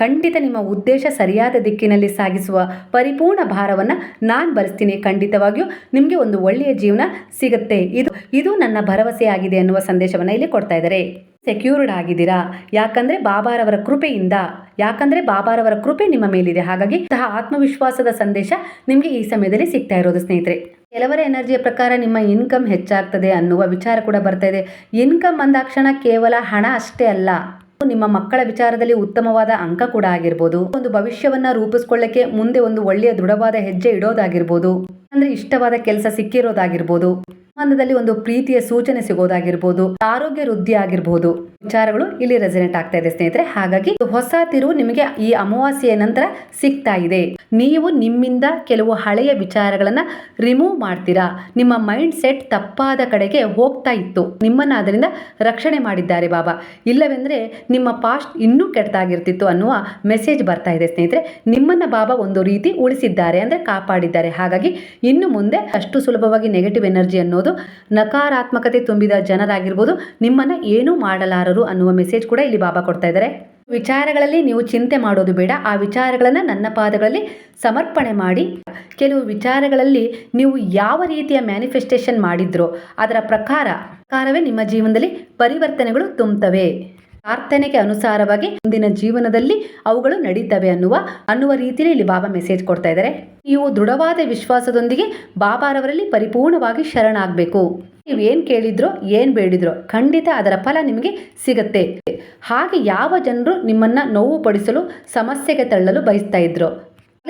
ಖಂಡಿತ ನಿಮ್ಮ ಉದ್ದೇಶ ಸರಿಯಾದ ದಿಕ್ಕಿನಲ್ಲಿ ಸಾಗಿಸುವ ಪರಿಪೂರ್ಣ ಭಾರವನ್ನು ನಾನು ಭರಿಸ್ತೀನಿ ಖಂಡಿತವಾಗಿಯೂ ನಿಮಗೆ ಒಂದು ಒಳ್ಳೆಯ ಜೀವನ ಸಿಗುತ್ತೆ. ಇದು ಇದು ನನ್ನ ಭರವಸೆ ಆಗಿದೆ ಅನ್ನುವ ಸಂದೇಶವನ್ನು ಇಲ್ಲಿ ಕೊಡ್ತಾ ಇದ್ದಾರೆ. ಸೆಕ್ಯೂರ್ಡ್ ಆಗಿದ್ದೀರಾ? ಯಾಕಂದ್ರೆ ಬಾಬಾರವರ ಕೃಪೆಯಿಂದ, ಯಾಕಂದ್ರೆ ಬಾಬಾರವರ ಕೃಪೆ ನಿಮ್ಮ ಮೇಲಿದೆ. ಹಾಗಾಗಿ ಇಂತಹ ಆತ್ಮವಿಶ್ವಾಸದ ಸಂದೇಶ ನಿಮಗೆ ಈ ಸಮಯದಲ್ಲಿ ಸಿಗ್ತಾ ಇರೋದು ಸ್ನೇಹಿತರೆ. ಕೆಲವರ ಎನರ್ಜಿಯ ಪ್ರಕಾರ ನಿಮ್ಮ ಇನ್ಕಮ್ ಹೆಚ್ಚಾಗ್ತದೆ ಅನ್ನುವ ವಿಚಾರ ಕೂಡ ಬರ್ತಾ ಇದೆ. ಇನ್ಕಮ್ ಅಂದಾಕ್ಷಣ ಕೇವಲ ಹಣ ಅಷ್ಟೇ ಅಲ್ಲ. ನಿಮ್ಮ ಮಕ್ಕಳ ವಿಚಾರದಲ್ಲಿ ಉತ್ತಮವಾದ ಅಂಕ ಕೂಡ ಆಗಿರ್ಬೋದು. ಒಂದು ಭವಿಷ್ಯವನ್ನ ರೂಪಿಸ್ಕೊಳ್ಳಕ್ಕೆ ಮುಂದೆ ಒಂದು ಒಳ್ಳೆಯ ದೃಢವಾದ ಹೆಜ್ಜೆ ಇಡೋದಾಗಿರ್ಬೋದು. ಅಂದ್ರೆ ಇಷ್ಟವಾದ ಕೆಲಸ ಸಿಕ್ಕಿರೋದಾಗಿರ್ಬೋದು. ಸಂಬಂಧದಲ್ಲಿ ಒಂದು ಪ್ರೀತಿಯ ಸೂಚನೆ ಸಿಗೋದಾಗಿರ್ಬೋದು, ಆರೋಗ್ಯ ವೃದ್ಧಿ ಆಗಿರ್ಬೋದು. ವಿಚಾರಗಳು ಇಲ್ಲಿ ರೆಸಿಡೆಂಟ್ ಆಗ್ತಾ ಇದೆ ಸ್ನೇಹಿತರೆ. ಹಾಗಾಗಿ ಹೊಸ ತಿರುವು ನಿಮಗೆ ಈ ಅಮಾವಾಸ್ಯೆಯ ನಂತರ ಸಿಗ್ತಾ ಇದೆ. ನೀವು ನಿಮ್ಮಿಂದ ಕೆಲವು ಹಳೆಯ ವಿಚಾರಗಳನ್ನ ರಿಮೂವ್ ಮಾಡ್ತೀರಾ? ನಿಮ್ಮ ಮೈಂಡ್ ಸೆಟ್ ತಪ್ಪಾದ ಕಡೆಗೆ ಹೋಗ್ತಾ ಇತ್ತು. ನಿಮ್ಮನ್ನ ಅದರಿಂದ ರಕ್ಷಣೆ ಮಾಡಿದ್ದಾರೆ ಬಾಬಾ. ಇಲ್ಲವೆಂದ್ರೆ ನಿಮ್ಮ ಪಾಸ್ಟ್ ಇನ್ನೂ ಕೆಟ್ಟದಾಗಿರ್ತಿತ್ತು ಅನ್ನುವ ಮೆಸೇಜ್ ಬರ್ತಾ ಇದೆ ಸ್ನೇಹಿತರೆ. ನಿಮ್ಮನ್ನ ಬಾಬಾ ಒಂದು ರೀತಿ ಉಳಿಸಿದ್ದಾರೆ ಅಂದ್ರೆ ಕಾಪಾಡಿದ್ದಾರೆ. ಹಾಗಾಗಿ ಇನ್ನು ಮುಂದೆ ಅಷ್ಟು ಸುಲಭವಾಗಿ ನೆಗೆಟಿವ್ ಎನರ್ಜಿ ಅನ್ನೋದು ನಕಾರಾತ್ಮಕತೆ ತುಂಬಿದ ಜನರಾಗಿರ್ಬೋದು, ನಿಮ್ಮನ್ನ ಏನೂ ಮಾಡಲಾರರು ಅನ್ನುವ ಮೆಸೇಜ್ ಕೂಡ ಇಲ್ಲಿ ಬಾಬಾ ಕೊಡ್ತಾ ಇದ್ದಾರೆ. ವಿಚಾರಗಳಲ್ಲಿ ನೀವು ಚಿಂತೆ ಮಾಡೋದು ಬೇಡ, ಆ ವಿಚಾರಗಳನ್ನು ನನ್ನ ಪಾದಗಳಲ್ಲಿ ಸಮರ್ಪಣೆ ಮಾಡಿ. ಕೆಲವು ವಿಚಾರಗಳಲ್ಲಿ ನೀವು ಯಾವ ರೀತಿಯ ಮ್ಯಾನಿಫೆಸ್ಟೇಷನ್ ಮಾಡಿದ್ರೋ, ಅದರ ಪ್ರಕಾರ, ಪ್ರಕಾರವೇ ನಿಮ್ಮ ಜೀವನದಲ್ಲಿ ಪರಿವರ್ತನೆಗಳು ತುಂಬುತ್ತವೆ. ಪ್ರಾರ್ಥನೆಗೆ ಅನುಸಾರವಾಗಿ ಮುಂದಿನ ಜೀವನದಲ್ಲಿ ಅವುಗಳು ನಡೀತವೆ ಅನ್ನುವ ಅನ್ನುವ ರೀತಿಯಲ್ಲಿ ಇಲ್ಲಿ ಬಾಬಾ ಮೆಸೇಜ್ ಕೊಡ್ತಾ ಇದ್ದಾರೆ. ನೀವು ದೃಢವಾದ ವಿಶ್ವಾಸದೊಂದಿಗೆ ಬಾಬಾರವರಲ್ಲಿ ಪರಿಪೂರ್ಣವಾಗಿ ಶರಣಾಗಬೇಕು. ನೀವು ಏನು ಕೇಳಿದ್ರೋ, ಏನು ಬೇಡಿದ್ರೋ ಖಂಡಿತ ಅದರ ಫಲ ನಿಮಗೆ ಸಿಗತ್ತೆ. ಹಾಗೆ ಯಾವ ಜನರು ನಿಮ್ಮನ್ನ ನೋವು ಪಡಿಸಲು ಸಮಸ್ಯೆಗೆ ತಳ್ಳಲು ಬಯಸ್ತಾ ಇದ್ರು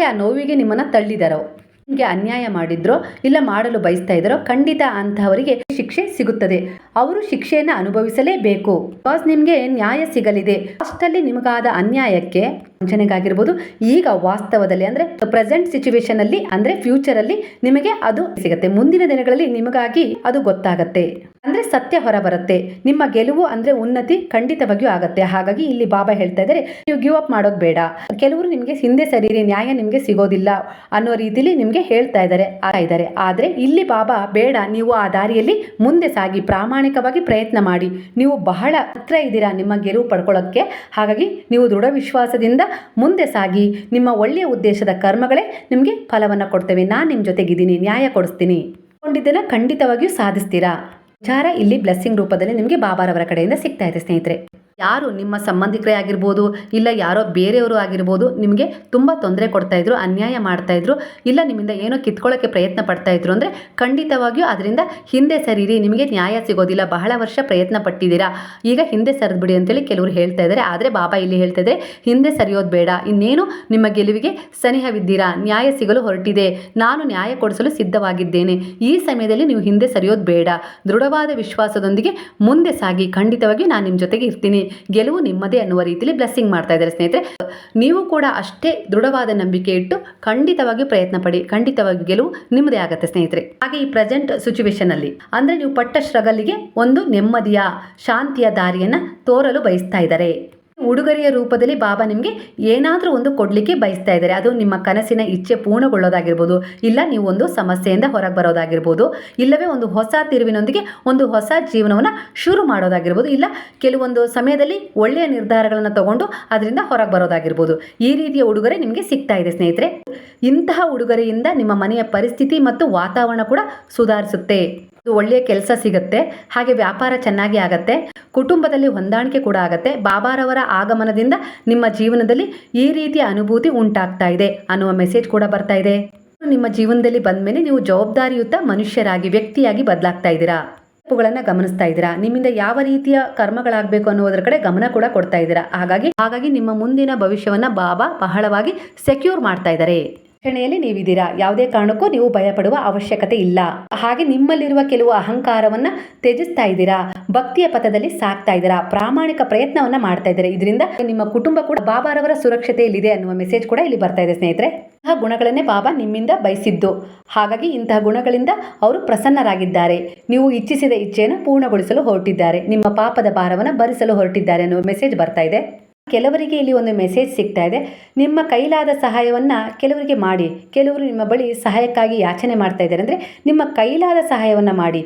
ಆ ನೋವಿಗೆ ನಿಮ್ಮನ್ನ ತಳ್ಳಿದಾರೋ. ನಿಮಗೆ ಅನ್ಯಾಯ ಮಾಡಿದ್ರೋ ಇಲ್ಲ ಮಾಡಲು ಬಯಸ್ತಾ ಇದ್ರೋ ಖಂಡಿತ ಅಂತಹವರಿಗೆ ಶಿಕ್ಷೆ ಸಿಗುತ್ತದೆ. ಅವರು ಶಿಕ್ಷೆಯನ್ನು ಅನುಭವಿಸಲೇಬೇಕು. ಬಿಕಾಸ್ ನಿಮಗೆ ನ್ಯಾಯ ಸಿಗಲಿದೆ. ಅಷ್ಟಲ್ಲಿ ನಿಮಗಾದ ಅನ್ಯಾಯಕ್ಕೆ ವಂಚನೆಗಾಗಿರ್ಬೋದು. ಈಗ ವಾಸ್ತವದಲ್ಲಿ ಅಂದ್ರೆ ಪ್ರೆಸೆಂಟ್ ಸಿಚುವೇಶನ್ ಅಲ್ಲಿ ಅಂದ್ರೆ ಫ್ಯೂಚರ್ ಅಲ್ಲಿ ನಿಮಗೆ ಅದು ಸಿಗುತ್ತೆ. ಮುಂದಿನ ದಿನಗಳಲ್ಲಿ ನಿಮಗಾಗಿ ಅದು ಗೊತ್ತಾಗತ್ತೆ. ಅಂದ್ರೆ ಸತ್ಯ ಹೊರ ಬರುತ್ತೆ ನಿಮ್ಮ ಗೆಲುವು ಅಂದ್ರೆ ಉನ್ನತಿ ಖಂಡಿತವಾಗಿಯೂ ಆಗತ್ತೆ. ಹಾಗಾಗಿ ಇಲ್ಲಿ ಬಾಬಾ ಹೇಳ್ತಾ ಇದ್ದಾರೆ, ನೀವು ಗಿವ್ ಅಪ್ ಮಾಡೋದು ಬೇಡ. ಕೆಲವರು ನಿಮಗೆ ಹಿಂದೆ ಸರಿರಿ ನ್ಯಾಯ ನಿಮಗೆ ಸಿಗೋದಿಲ್ಲ ಅನ್ನೋ ರೀತಿಲಿ ನಿಮಗೆ ಹೇಳ್ತಾ ಇದ್ದಾರೆ ಇದ್ದಾರೆ. ಆದ್ರೆ ಇಲ್ಲಿ ಬಾಬಾ, ಬೇಡ, ನೀವು ಆ ದಾರಿಯಲ್ಲಿ ಮುಂದೆ ಸಾಗಿ, ಪ್ರಾಮಾಣಿಕವಾಗಿ ಪ್ರಯತ್ನ ಮಾಡಿ. ನೀವು ಬಹಳ ಹತ್ರ ಇದ್ದೀರಾ ನಿಮ್ಮ ಗೆಲುವು ಪಡ್ಕೊಳ್ಳೋಕ್ಕೆ. ಹಾಗಾಗಿ ನೀವು ದೃಢ ವಿಶ್ವಾಸದಿಂದ ಮುಂದೆ ಸಾಗಿ ನಿಮ್ಮ ಒಳ್ಳೆಯ ಉದ್ದೇಶದ ಕರ್ಮಗಳೇ ನಿಮಗೆ ಫಲವನ್ನು ಕೊಡ್ತೇವೆ. ನಾನು ನಿಮ್ಮ ಜೊತೆಗಿದ್ದೀನಿ, ನ್ಯಾಯ ಕೊಡಿಸ್ತೀನಿ. ಕೊಂಡಿದ್ದನ್ನು ಖಂಡಿತವಾಗಿಯೂ ಸಾಧಿಸ್ತೀರಾ? ವಿಚಾರ ಇಲ್ಲಿ ಬ್ಲೆಸ್ಸಿಂಗ್ ರೂಪದಲ್ಲಿ ನಿಮಗೆ ಬಾಬಾರವರ ಕಡೆಯಿಂದ ಸಿಗ್ತಾ ಇದೆ ಸ್ನೇಹಿತರೆ. ಯಾರು ನಿಮ್ಮ ಸಂಬಂಧಿಕರೇ ಆಗಿರ್ಬೋದು, ಇಲ್ಲ ಯಾರೋ ಬೇರೆಯವರು ಆಗಿರ್ಬೋದು, ನಿಮಗೆ ತುಂಬ ತೊಂದರೆ ಕೊಡ್ತಾ ಇದ್ರು, ಅನ್ಯಾಯ ಮಾಡ್ತಾಯಿದ್ರು ಇಲ್ಲ ನಿಮ್ಮಿಂದ ಏನೋ ಕಿತ್ಕೊಳ್ಳೋಕ್ಕೆ ಪ್ರಯತ್ನ ಪಡ್ತಾ ಇದ್ರು ಅಂದರೆ ಖಂಡಿತವಾಗಿಯೂ ಅದರಿಂದ ಹಿಂದೆ ಸರಿರಿ, ನಿಮಗೆ ನ್ಯಾಯ ಸಿಗೋದಿಲ್ಲ, ಬಹಳ ವರ್ಷ ಪ್ರಯತ್ನ ಪಟ್ಟಿದ್ದೀರಾ? ಈಗ ಹಿಂದೆ ಸರಿದ್ಬಿಡಿ ಅಂತೇಳಿ ಕೆಲವರು ಹೇಳ್ತಾ ಇದ್ದಾರೆ. ಆದರೆ ಬಾಬಾ ಇಲ್ಲಿ ಹೇಳ್ತಾ ಹಿಂದೆ ಸರಿಯೋದು ಬೇಡ. ಇನ್ನೇನು ನಿಮ್ಮ ಗೆಲುವಿಗೆ ಸನಿಹವಿದ್ದೀರಾ? ನ್ಯಾಯ ಸಿಗಲು ಹೊರಟಿದೆ. ನಾನು ನ್ಯಾಯ ಕೊಡಿಸಲು ಸಿದ್ಧವಾಗಿದ್ದೇನೆ. ಈ ಸಮಯದಲ್ಲಿ ನೀವು ಹಿಂದೆ ಸರಿಯೋದು ಬೇಡ. ದೃಢವಾದ ವಿಶ್ವಾಸದೊಂದಿಗೆ ಮುಂದೆ ಸಾಗಿ. ಖಂಡಿತವಾಗಿ ನಾನು ನಿಮ್ಮ ಜೊತೆಗೆ ಇರ್ತೀನಿ. ಗೆಲುವು ನಿಮ್ಮದೇ ಅನ್ನುವ ರೀತಿಯಲ್ಲಿ ಬ್ಲೆಸ್ಸಿಂಗ್ ಮಾಡ್ತಾ ಇದ್ದಾರೆ ಸ್ನೇಹಿತರೆ. ನೀವು ಕೂಡ ಅಷ್ಟೇ ದೃಢವಾದ ನಂಬಿಕೆ ಇಟ್ಟು ಖಂಡಿತವಾಗಿ ಪ್ರಯತ್ನ ಪಡಿ, ಖಂಡಿತವಾಗಿ ಗೆಲುವು ನಿಮ್ಮದೇ ಆಗುತ್ತೆ ಸ್ನೇಹಿತರೆ. ಹಾಗೆ ಈ ಪ್ರೆಸೆಂಟ್ ಸಿಚುವೇಶನ್ ಅಲ್ಲಿ, ಅಂದ್ರೆ ನೀವು ಪಟ್ಟ ಸ್ಟ್ರಗಲ್ಗೆ ಒಂದು ನೆಮ್ಮದಿಯ, ಶಾಂತಿಯ ದಾರಿಯನ್ನ ತೋರಲು ಬಯಸ್ತಾ ಇದ್ದಾರೆ. ಉಡುಗೊರೆಯ ರೂಪದಲ್ಲಿ ಬಾಬಾ ನಿಮಗೆ ಏನಾದರೂ ಒಂದು ಕೊಡಲಿಕ್ಕೆ ಬಯಸ್ತಾ ಇದ್ದಾರೆ. ಅದು ನಿಮ್ಮ ಕನಸಿನ ಇಚ್ಛೆ ಪೂರ್ಣಗೊಳ್ಳೋದಾಗಿರ್ಬೋದು, ಇಲ್ಲ ನೀವು ಒಂದು ಸಮಸ್ಯೆಯಿಂದ ಹೊರಗೆ ಬರೋದಾಗಿರ್ಬೋದು, ಇಲ್ಲವೇ ಒಂದು ಹೊಸ ತಿರುವಿನೊಂದಿಗೆ ಒಂದು ಹೊಸ ಜೀವನವನ್ನು ಶುರು ಮಾಡೋದಾಗಿರ್ಬೋದು, ಇಲ್ಲ ಕೆಲವೊಂದು ಸಮಯದಲ್ಲಿ ಒಳ್ಳೆಯ ನಿರ್ಧಾರಗಳನ್ನು ತಗೊಂಡು ಅದರಿಂದ ಹೊರಗೆ ಬರೋದಾಗಿರ್ಬೋದು. ಈ ರೀತಿಯ ಉಡುಗೊರೆ ನಿಮಗೆ ಸಿಗ್ತಾ ಇದೆ ಸ್ನೇಹಿತರೆ. ಇಂತಹ ಉಡುಗೊರೆಯಿಂದ ನಿಮ್ಮ ಮನೆಯ ಪರಿಸ್ಥಿತಿ ಮತ್ತು ವಾತಾವರಣ ಕೂಡ ಸುಧಾರಿಸುತ್ತೆ. ಒಳ್ಳೆಯ ಕೆಲಸ ಸಿಗುತ್ತೆ, ಹಾಗೆ ವ್ಯಾಪಾರ ಚೆನ್ನಾಗಿ ಆಗತ್ತೆ, ಕುಟುಂಬದಲ್ಲಿ ಹೊಂದಾಣಿಕೆ ಕೂಡ ಆಗತ್ತೆ, ಬಾಬಾರವರ ಆಗಮನದಿಂದ ನಿಮ್ಮ ಜೀವನದಲ್ಲಿ ಈ ರೀತಿಯ ಅನುಭೂತಿ ಉಂಟಾಗ್ತಾ ಇದೆ ಅನ್ನುವ ಮೆಸೇಜ್ ಕೂಡ ಬರ್ತಾ ಇದೆ. ನಿಮ್ಮ ಜೀವನದಲ್ಲಿ ಬಂದ್ಮೇಲೆ ನೀವು ಜವಾಬ್ದಾರಿಯುತ ಮನುಷ್ಯರಾಗಿ, ವ್ಯಕ್ತಿಯಾಗಿ ಬದಲಾಗ್ತಾ ಇದ್ದೀರಾ? ತಪ್ಪುಗಳನ್ನ ಗಮನಿಸ್ತಾ ಇದ್ದೀರಾ? ನಿಮ್ಮಿಂದ ಯಾವ ರೀತಿಯ ಕರ್ಮಗಳಾಗಬೇಕು ಅನ್ನೋದ್ರ ಕಡೆ ಗಮನ ಕೂಡ ಕೊಡ್ತಾ ಇದ್ದೀರಾ? ಹಾಗಾಗಿ ಹಾಗಾಗಿ ನಿಮ್ಮ ಮುಂದಿನ ಭವಿಷ್ಯವನ್ನ ಬಾಬಾ ಬಹಳವಾಗಿ ಸೆಕ್ಯೂರ್ ಮಾಡ್ತಾ ಇದ್ದಾರೆ. ರಕ್ಷಣೆಯಲ್ಲಿ ನೀವಿದ್ದೀರಾ? ಯಾವುದೇ ಕಾರಣಕ್ಕೂ ನೀವು ಭಯಪಡುವ ಅವಶ್ಯಕತೆ ಇಲ್ಲ. ಹಾಗೆ ನಿಮ್ಮಲ್ಲಿರುವ ಕೆಲವು ಅಹಂಕಾರವನ್ನ ತ್ಯಜಿಸ್ತಾ ಇದ್ದೀರಾ? ಭಕ್ತಿಯ ಪಥದಲ್ಲಿ ಸಾಕ್ತಾ ಇದ್ದೀರಾ? ಪ್ರಾಮಾಣಿಕ ಪ್ರಯತ್ನವನ್ನ ಮಾಡ್ತಾ ಇದ್ದಾರೆ? ಇದರಿಂದ ನಿಮ್ಮ ಕುಟುಂಬ ಕೂಡ ಬಾಬಾರವರ ಸುರಕ್ಷತೆಯಲ್ಲಿದೆ ಅನ್ನುವ ಮೆಸೇಜ್ ಕೂಡ ಇಲ್ಲಿ ಬರ್ತಾ ಇದೆ ಸ್ನೇಹಿತರೆ. ಇಂತಹ ಗುಣಗಳನ್ನೇ ಬಾಬಾ ನಿಮ್ಮಿಂದ ಬಯಸಿದ್ದು. ಹಾಗಾಗಿ ಇಂತಹ ಗುಣಗಳಿಂದ ಅವರು ಪ್ರಸನ್ನರಾಗಿದ್ದಾರೆ. ನೀವು ಇಚ್ಛಿಸಿದ ಇಚ್ಛೆಯನ್ನು ಪೂರ್ಣಗೊಳಿಸಲು ಹೊರಟಿದ್ದಾರೆ. ನಿಮ್ಮ ಪಾಪದ ಭಾರವನ್ನು ಭರಿಸಲು ಹೊರಟಿದ್ದಾರೆ ಅನ್ನುವ ಮೆಸೇಜ್ ಬರ್ತಾ ಇದೆ. ಕೆಲವರಿಗೆ ಇಲ್ಲಿ ಒಂದು ಮೆಸೇಜ್ ಸಿಗ್ತಾ ಇದೆ. ನಿಮ್ಮ ಕೈಲಾದ ಸಹಾಯವನ್ನು ಕೆಲವರಿಗೆ ಮಾಡಿ. ಕೆಲವರು ನಿಮ್ಮ ಬಳಿ ಸಹಾಯಕ್ಕಾಗಿ ಯಾಚನೆ ಮಾಡ್ತಾ ಇದ್ದಾರೆ. ಅಂದರೆ ನಿಮ್ಮ ಕೈಲಾದ ಸಹಾಯವನ್ನು ಮಾಡಿ.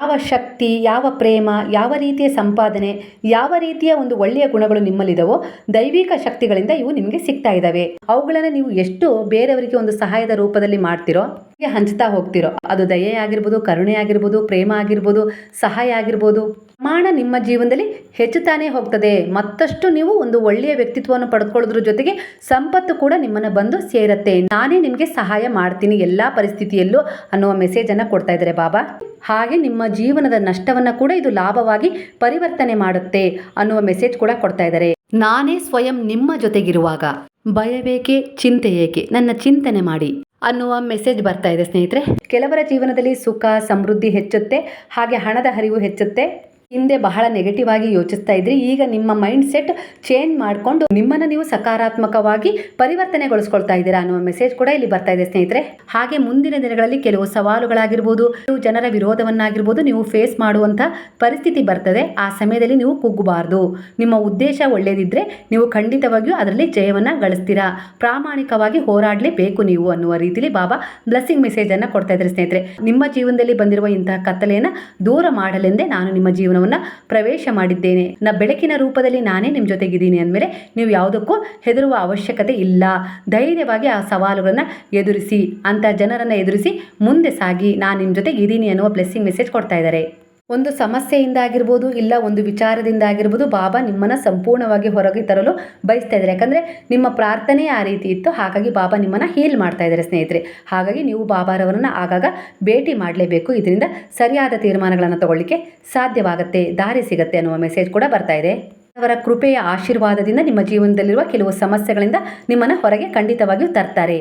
ಯಾವ ಶಕ್ತಿ, ಯಾವ ಪ್ರೇಮ, ಯಾವ ರೀತಿಯ ಸಂಪಾದನೆ, ಯಾವ ರೀತಿಯ ಒಂದು ಒಳ್ಳೆಯ ಗುಣಗಳು ನಿಮ್ಮಲ್ಲಿದವೋ ದೈವಿಕ ಶಕ್ತಿಗಳಿಂದ ಇವು ನಿಮಗೆ ಸಿಗ್ತಾ ಇದ್ದಾವೆ. ಅವುಗಳನ್ನು ನೀವು ಎಷ್ಟು ಬೇರೆಯವರಿಗೆ ಒಂದು ಸಹಾಯದ ರೂಪದಲ್ಲಿ ಮಾಡ್ತಿರೋ ಹಂಚ್ತಾ ಹೋಗ್ತಿರೋ. ಅದು ದಯೆ ಆಗಿರ್ಬೋದು, ಕರುಣೆ ಆಗಿರ್ಬೋದು, ಪ್ರೇಮ ಆಗಿರ್ಬೋದು, ಸಹಾಯ ಆಗಿರ್ಬೋದು. ಪ್ರಮಾಣ ನಿಮ್ಮ ಜೀವನದಲ್ಲಿ ಹೆಚ್ಚುತ್ತಾನೆ ಹೋಗ್ತದೆ. ಮತ್ತಷ್ಟು ನೀವು ಒಂದು ಒಳ್ಳೆಯ ವ್ಯಕ್ತಿತ್ವವನ್ನು ಪಡೆದುಕೊಳ್ಳೋದ್ರ ಜೊತೆಗೆ ಸಂಪತ್ತು ಕೂಡ ನಿಮ್ಮನ್ನು ಬಂದು ಸೇರತ್ತೆ. ನಾನೇ ನಿಮಗೆ ಸಹಾಯ ಮಾಡ್ತೀನಿ ಎಲ್ಲ ಪರಿಸ್ಥಿತಿಯಲ್ಲೂ ಅನ್ನುವ ಮೆಸೇಜನ್ನು ಕೊಡ್ತಾ ಇದ್ದಾರೆ ಬಾಬಾ. ಹಾಗೆ ನಿಮ್ಮ ಜೀವನದ ನಷ್ಟವನ್ನು ಕೂಡ ಇದು ಲಾಭವಾಗಿ ಪರಿವರ್ತನೆ ಮಾಡುತ್ತೆ ಅನ್ನುವ ಮೆಸೇಜ್ ಕೂಡ ಕೊಡ್ತಾ ಇದ್ದಾರೆ. ನಾನೇ ಸ್ವಯಂ ನಿಮ್ಮ ಜೊತೆಗಿರುವಾಗ ಭಯವೇಕೆ, ಚಿಂತೆ ಏಕೆ? ನನ್ನ ಚಿಂತನೆ ಮಾಡಿ. ಅನ್ನುವ ಮೆಸೇಜ್ ಬರ್ತಾ ಇದೆ ಸ್ನೇಹಿತರೆ. ಕೆಲವರ ಜೀವನದಲ್ಲಿ ಸುಖ ಸಮೃದ್ಧಿ ಹೆಚ್ಚುತ್ತೆ ಹಾಗೆ ಹಣದ ಹರಿವು ಹೆಚ್ಚುತ್ತೆ. ಹಿಂದೆ ಬಹಳ ನೆಗೆಟಿವ್ ಆಗಿ ಯೋಚಿಸ್ತಾ ಇದ್ರಿ. ಈಗ ನಿಮ್ಮ ಮೈಂಡ್ ಸೆಟ್ ಚೇಂಜ್ ಮಾಡಿಕೊಂಡು ನಿಮ್ಮನ್ನು ನೀವು ಸಕಾರಾತ್ಮಕವಾಗಿ ಪರಿವರ್ತನೆಗೊಳಿಸ್ಕೊಳ್ತಾ ಇದ್ದೀರಾ ಅನ್ನುವ ಮೆಸೇಜ್ ಕೂಡ ಇಲ್ಲಿ ಬರ್ತಾ ಇದೆ ಸ್ನೇಹಿತರೆ. ಹಾಗೆ ಮುಂದಿನ ದಿನಗಳಲ್ಲಿ ಕೆಲವು ಸವಾಲುಗಳಾಗಿರ್ಬೋದು ನೀವು ಜನರ ವಿರೋಧವನ್ನಾಗಿರ್ಬೋದು ನೀವು ಫೇಸ್ ಮಾಡುವಂಥ ಪರಿಸ್ಥಿತಿ ಬರ್ತದೆ. ಆ ಸಮಯದಲ್ಲಿ ನೀವು ಕುಗ್ಗಬಾರ್ದು. ನಿಮ್ಮ ಉದ್ದೇಶ ಒಳ್ಳೆಯದಿದ್ದರೆ ನೀವು ಖಂಡಿತವಾಗಿಯೂ ಅದರಲ್ಲಿ ಜಯವನ್ನು ಗಳಿಸ್ತೀರಾ. ಪ್ರಾಮಾಣಿಕವಾಗಿ ಹೋರಾಡಲೇಬೇಕು ನೀವು ಅನ್ನುವ ರೀತಿಯಲ್ಲಿ ಬಾಬಾ ಬ್ಲೆಸ್ಸಿಂಗ್ ಮೆಸೇಜನ್ನು ಕೊಡ್ತಾ ಇದ್ದಾರೆ ಸ್ನೇಹಿತರೆ. ನಿಮ್ಮ ಜೀವನದಲ್ಲಿ ಬಂದಿರುವ ಇಂತಹ ಕತ್ತಲೆಯನ್ನು ದೂರ ಮಾಡಲೆಂದೇ ನಾನು ನಿಮ್ಮ ಜೀವನವನ್ನು ಪ್ರವೇಶ ಮಾಡಿದ್ದೇನೆ. ನ ಬೆಳಕಿನ ರೂಪದಲ್ಲಿ ನಾನೇ ನಿಮ್ಮ ಜೊತೆಗಿದ್ದೀನಿ ಅಂದಮೇಲೆ ನೀವು ಯಾವುದಕ್ಕೂ ಹೆದರುವ ಅವಶ್ಯಕತೆ ಇಲ್ಲ. ಧೈರ್ಯವಾಗಿ ಆ ಸವಾಲುಗಳನ್ನು ಎದುರಿಸಿ, ಅಂತ ಜನರನ್ನು ಎದುರಿಸಿ ಮುಂದೆ ಸಾಗಿ, ನಾನು ನಿಮ್ಮ ಜೊತೆಗಿದ್ದೀನಿ ಅನ್ನುವ ಬ್ಲೆಸ್ಸಿಂಗ್ ಮೆಸೇಜ್ ಕೊಡ್ತಾ ಇದ್ದಾರೆ. ಒಂದು ಸಮಸ್ಯೆಯಿಂದ ಆಗಿರ್ಬೋದು ಇಲ್ಲ ಒಂದು ವಿಚಾರದಿಂದ ಆಗಿರ್ಬೋದು ಬಾಬಾ ನಿಮ್ಮನ್ನು ಸಂಪೂರ್ಣವಾಗಿ ಹೊರಗೆ ತರಲು ಬಯಸ್ತಾ ಇದ್ದಾರೆ. ಯಾಕಂದರೆ ನಿಮ್ಮ ಪ್ರಾರ್ಥನೆ ಆ ರೀತಿ ಇತ್ತು. ಹಾಗಾಗಿ ಬಾಬಾ ನಿಮ್ಮನ್ನು ಹೀಲ್ ಮಾಡ್ತಾ ಇದ್ದಾರೆ ಸ್ನೇಹಿತರೆ. ಹಾಗಾಗಿ ನೀವು ಬಾಬಾರವರನ್ನು ಆಗಾಗ ಭೇಟಿ ಮಾಡಲೇಬೇಕು. ಇದರಿಂದ ಸರಿಯಾದ ತೀರ್ಮಾನಗಳನ್ನು ತಗೊಳ್ಳಿಕ್ಕೆ ಸಾಧ್ಯವಾಗುತ್ತೆ. ದಾರಿ ಸಿಗುತ್ತೆ ಅನ್ನುವ ಮೆಸೇಜ್ ಕೂಡ ಬರ್ತಾ ಇದೆ. ಅವರ ಕೃಪೆಯ ಆಶೀರ್ವಾದದಿಂದ ನಿಮ್ಮ ಜೀವನದಲ್ಲಿರುವ ಕೆಲವು ಸಮಸ್ಯೆಗಳಿಂದ ನಿಮ್ಮನ್ನು ಹೊರಗೆ ಖಂಡಿತವಾಗಿಯೂ ತರ್ತಾರೆ.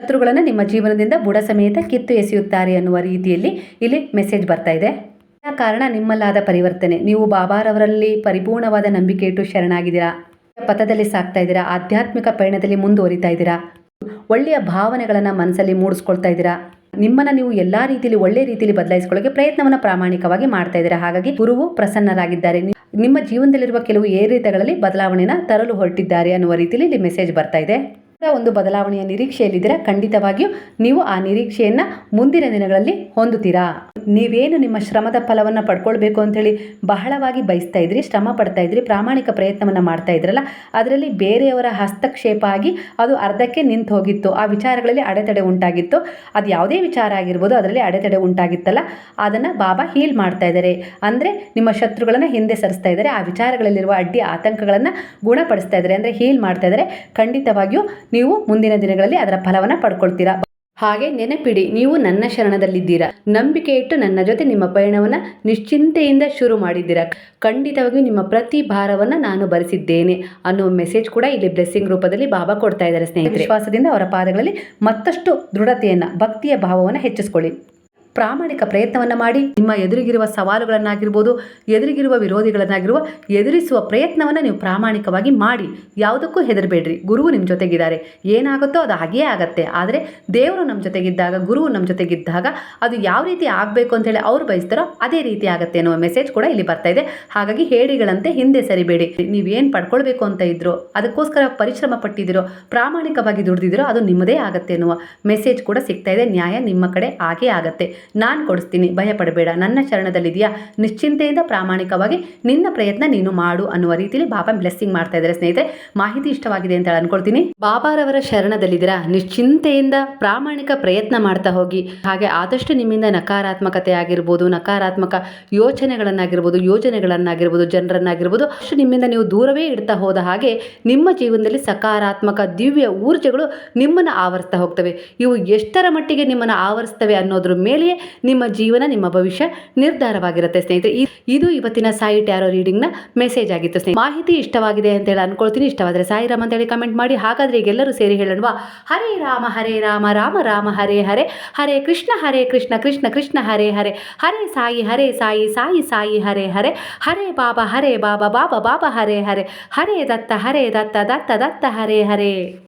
ಶತ್ರುಗಳನ್ನು ನಿಮ್ಮ ಜೀವನದಿಂದ ಬುಡ ಸಮೇತ ಕಿತ್ತು ಎಸೆಯುತ್ತಾರೆ ಅನ್ನುವ ರೀತಿಯಲ್ಲಿ ಇಲ್ಲಿ ಮೆಸೇಜ್ ಬರ್ತಾ ಇದೆ. ಕಾರಣ ನಿಮ್ಮಲ್ಲಾದ ಪರಿವರ್ತನೆ. ನೀವು ಬಾಬಾರವರಲ್ಲಿ ಪರಿಪೂರ್ಣವಾದ ನಂಬಿಕೆ ಇಟ್ಟು ಶರಣಾಗಿದ್ದೀರಾ? ಪಥದಲ್ಲಿ ಸಾಕ್ತಾ ಇದ್ದೀರಾ? ಆಧ್ಯಾತ್ಮಿಕ ಪಯಣದಲ್ಲಿ ಮುಂದುವರಿತಾ ಇದ್ದೀರಾ? ಒಳ್ಳೆಯ ಭಾವನೆಗಳನ್ನು ಮನಸ್ಸಲ್ಲಿ ಮೂಡಿಸ್ಕೊಳ್ತಾ ಇದ್ದೀರಾ? ನಿಮ್ಮನ್ನು ನೀವು ಎಲ್ಲ ರೀತಿಯಲ್ಲಿ ಒಳ್ಳೆ ರೀತಿಯಲ್ಲಿ ಬದಲಾಯಿಸ್ಕೊಳ್ಳೋಕೆ ಪ್ರಯತ್ನವನ್ನು ಪ್ರಾಮಾಣಿಕವಾಗಿ ಮಾಡ್ತಾ ಇದ್ದೀರಾ? ಹಾಗಾಗಿ ಗುರುವು ಪ್ರಸನ್ನರಾಗಿದ್ದಾರೆ. ನಿಮ್ಮ ಜೀವನದಲ್ಲಿರುವ ಕೆಲವು ಏರಿತಗಳಲ್ಲಿ ಬದಲಾವಣೆನ ತರಲು ಹೊರಟಿದ್ದಾರೆ ಅನ್ನುವ ರೀತಿಯಲ್ಲಿ ಇಲ್ಲಿ ಮೆಸೇಜ್ ಬರ್ತಾ ಇದೆ. ಒಂದು ಬದಲಾವಣೆಯ ನಿರೀಕ್ಷೆಯಲ್ಲಿದ್ದೀರ ಖಂಡಿತವಾಗಿಯೂ ನೀವು ಆ ನಿರೀಕ್ಷೆಯನ್ನು ಮುಂದಿನ ದಿನಗಳಲ್ಲಿ ಹೊಂದುತ್ತೀರಾ? ನೀವೇನು ನಿಮ್ಮ ಶ್ರಮದ ಫಲವನ್ನು ಪಡ್ಕೊಳ್ಬೇಕು ಅಂತೇಳಿ ಬಹಳವಾಗಿ ಬಯಸ್ತಾ ಇದ್ರಿ, ಶ್ರಮ ಪಡ್ತಾ ಇದ್ರಿ, ಪ್ರಾಮಾಣಿಕ ಪ್ರಯತ್ನವನ್ನು ಮಾಡ್ತಾ ಇದ್ರಲ್ಲ, ಅದರಲ್ಲಿ ಬೇರೆಯವರ ಹಸ್ತಕ್ಷೇಪ ಆಗಿ ಅದು ಅರ್ಧಕ್ಕೆ ನಿಂತು ಹೋಗಿತ್ತು, ಆ ವಿಚಾರಗಳಲ್ಲಿ ಅಡೆತಡೆ ಉಂಟಾಗಿತ್ತು. ಅದು ಯಾವುದೇ ವಿಚಾರ ಆಗಿರ್ಬೋದು, ಅದರಲ್ಲಿ ಅಡೆತಡೆ ಉಂಟಾಗಿತ್ತಲ್ಲ, ಅದನ್ನು ಬಾಬಾ ಹೀಲ್ ಮಾಡ್ತಾ ಇದ್ದಾರೆ. ಅಂದರೆ ನಿಮ್ಮ ಶತ್ರುಗಳನ್ನು ಹಿಂದೆ ಸರಿಸ್ತಾ ಇದ್ದಾರೆ, ಆ ವಿಚಾರಗಳಲ್ಲಿರುವ ಅಡ್ಡಿ ಆತಂಕಗಳನ್ನು ಗುಣಪಡಿಸ್ತಾ ಇದ್ದಾರೆ, ಅಂದರೆ ಹೀಲ್ ಮಾಡ್ತಾ ಇದ್ದಾರೆ. ಖಂಡಿತವಾಗಿಯೂ ನೀವು ಮುಂದಿನ ದಿನಗಳಲ್ಲಿ ಅದರ ಫಲವನ್ನು ಪಡ್ಕೊಳ್ತೀರಾ. ಹಾಗೆ ನೆನಪಿಡಿ, ನೀವು ನನ್ನ ಶರಣದಲ್ಲಿದ್ದೀರಾ. ನಂಬಿಕೆ ಇಟ್ಟು ನನ್ನ ಜೊತೆ ನಿಮ್ಮ ಪಯಣವನ್ನು ನಿಶ್ಚಿಂತೆಯಿಂದ ಶುರು ಮಾಡಿದ್ದೀರಾ. ಖಂಡಿತವಾಗಿಯೂ ನಿಮ್ಮ ಪ್ರತಿ ಭಾರವನ್ನು ನಾನು ಭರಿಸಿದ್ದೇನೆ ಅನ್ನೋ ಮೆಸೇಜ್ ಕೂಡ ಇಲ್ಲಿ ಬ್ಲೆಸ್ಸಿಂಗ್ ರೂಪದಲ್ಲಿ ಬಾಬಾ ಕೊಡ್ತಾ ಇದ್ದಾರೆ ಸ್ನೇಹಿತರೆ. ವಿಶ್ವಾಸದಿಂದ ಅವರ ಪಾದಗಳಲ್ಲಿ ಮತ್ತಷ್ಟು ದೃಢತೆಯನ್ನು, ಭಕ್ತಿಯ ಭಾವವನ್ನು ಹೆಚ್ಚಿಸ್ಕೊಳ್ಳಿ. ಪ್ರಾಮಾಣಿಕ ಪ್ರಯತ್ನವನ್ನು ಮಾಡಿ, ನಿಮ್ಮ ಎದುರಿಗಿರುವ ಸವಾಲುಗಳನ್ನಾಗಿರ್ಬೋದು, ಎದುರಿಗಿರುವ ವಿರೋಧಿಗಳನ್ನಾಗಿರುವ ಎದುರಿಸುವ ಪ್ರಯತ್ನವನ್ನು ನೀವು ಪ್ರಾಮಾಣಿಕವಾಗಿ ಮಾಡಿ, ಯಾವುದಕ್ಕೂ ಹೆದರಬೇಡ್ರಿ. ಗುರುವು ನಿಮ್ಮ ಜೊತೆಗಿದ್ದಾರೆ. ಏನಾಗುತ್ತೋ ಅದು ಹಾಗೇ ಆಗತ್ತೆ. ಆದರೆ ದೇವರು ನಮ್ಮ ಜೊತೆಗಿದ್ದಾಗ, ಗುರುವು ನಮ್ಮ ಜೊತೆಗಿದ್ದಾಗ ಅದು ಯಾವ ರೀತಿ ಆಗಬೇಕು ಅಂತೇಳಿ ಅವ್ರು ಬಯಸ್ತಾರೋ ಅದೇ ರೀತಿ ಆಗುತ್ತೆ ಅನ್ನೋ ಮೆಸೇಜ್ ಕೂಡ ಇಲ್ಲಿ ಬರ್ತಾ ಇದೆ. ಹಾಗಾಗಿ ಹೇಳಿಗಳಂತೆ ಹಿಂದೆ ಸರಿಬೇಡಿ. ನೀವೇನು ಪಡ್ಕೊಳ್ಬೇಕು ಅಂತ ಇದ್ರು, ಅದಕ್ಕೋಸ್ಕರ ಪರಿಶ್ರಮ ಪಟ್ಟಿದ್ದೀರೋ, ಪ್ರಾಮಾಣಿಕವಾಗಿ ದುಡ್ದಿದ್ದೀರೋ ಅದು ನಿಮ್ಮದೇ ಆಗುತ್ತೆ ಅನ್ನುವ ಮೆಸೇಜ್ ಕೂಡ ಸಿಗ್ತಾ ಇದೆ. ನ್ಯಾಯ ನಿಮ್ಮ ಕಡೆ ಆಗೇ ಆಗತ್ತೆ. ನಾನು ಕೊಡಿಸ್ತೀನಿ, ಭಯಪಡಬೇಡ, ನನ್ನ ಶರಣದಲ್ಲಿದೆಯಾ? ನಿಶ್ಚಿಂತೆಯಿಂದ ಪ್ರಾಮಾಣಿಕವಾಗಿ ನಿನ್ನ ಪ್ರಯತ್ನ ನೀನು ಮಾಡು ಅನ್ನುವ ರೀತಿಯಲ್ಲಿ ಬಾಬಾ ಬ್ಲೆಸ್ಸಿಂಗ್ ಮಾಡ್ತಾ ಇದ್ದಾರೆ ಸ್ನೇಹಿತರೆ. ಮಾಹಿತಿ ಇಷ್ಟವಾಗಿದೆ ಅಂತ ಅನ್ಕೊಳ್ತೀನಿ. ಬಾಬಾರವರ ಶರಣದಲ್ಲಿದ್ದೀರಾ? ನಿಶ್ಚಿಂತೆಯಿಂದ ಪ್ರಾಮಾಣಿಕ ಪ್ರಯತ್ನ ಮಾಡ್ತಾ ಹೋಗಿ. ಹಾಗೆ ಆದಷ್ಟು ನಿಮ್ಮಿಂದ ನಕಾರಾತ್ಮಕತೆ ಆಗಿರ್ಬೋದು, ನಕಾರಾತ್ಮಕ ಯೋಚನೆಗಳನ್ನಾಗಿರ್ಬೋದು, ಯೋಜನೆಗಳನ್ನಾಗಿರ್ಬೋದು, ಜನರನ್ನಾಗಿರ್ಬೋದು, ಅಷ್ಟು ನಿಮ್ಮಿಂದ ನೀವು ದೂರವೇ ಇಡ್ತಾ ಹೋದ ಹಾಗೆ ನಿಮ್ಮ ಜೀವನದಲ್ಲಿ ಸಕಾರಾತ್ಮಕ ದಿವ್ಯ ಊರ್ಜೆಗಳು ನಿಮ್ಮನ್ನು ಆವರಿಸ್ತಾ ಹೋಗ್ತವೆ. ಇವು ಎಷ್ಟರ ಮಟ್ಟಿಗೆ ನಿಮ್ಮನ್ನು ಆವರಿಸ್ತವೆ ಅನ್ನೋದ್ರ ಮೇಲೆಯೇ ನಿಮ್ಮ ಜೀವನ, ನಿಮ್ಮ ಭವಿಷ್ಯ ನಿರ್ಧಾರವಾಗಿರುತ್ತೆ ಸ್ನೇಹಿತರೆ. ಇದು ಇವತ್ತಿನ ಸಾಯಿ ಟ್ಯಾರೋ ರೀಡಿಂಗ್ನ ಮೆಸೇಜ್ ಆಗಿತ್ತು ಸ್ನೇಹಿತರೆ. ಮಾಹಿತಿ ಇಷ್ಟವಾಗಿದೆ ಅಂತ ಹೇಳಿ ಅನ್ಕೊಳ್ತೀನಿ. ಇಷ್ಟವಾದರೆ ಸಾಯಿ ರಾಮ್ ಅಂತೇಳಿ ಕಮೆಂಟ್ ಮಾಡಿ. ಹಾಗಾದರೆ ಈಗೆಲ್ಲರೂ ಸೇರಿ ಹೇಳೋಣವಾ? ಹರೇ ರಾಮ ಹರೇ ರಾಮ ರಾಮ ರಾಮ, ಹರೇ ಹರೇ. ಹರೇ ಕೃಷ್ಣ ಹರೇ ಕೃಷ್ಣ ಕೃಷ್ಣ ಕೃಷ್ಣ, ಹರೇ ಹರೇ. ಹರೇ ಸಾಯಿ ಹರೇ ಸಾಯಿ ಸಾಯಿ ಸಾಯಿ, ಹರೇ ಹರೇ. ಹರೇ ಬಾಬಾ ಹರೇ ಬಾಬಾ ಬಾಬಾ ಬಾಬಾ, ಹರೇ ಹರೇ. ಹರೇ ದತ್ತ ಹರೇ ದತ್ತ ದತ್ತ ದತ್ತ, ಹರೇ ಹರೇ.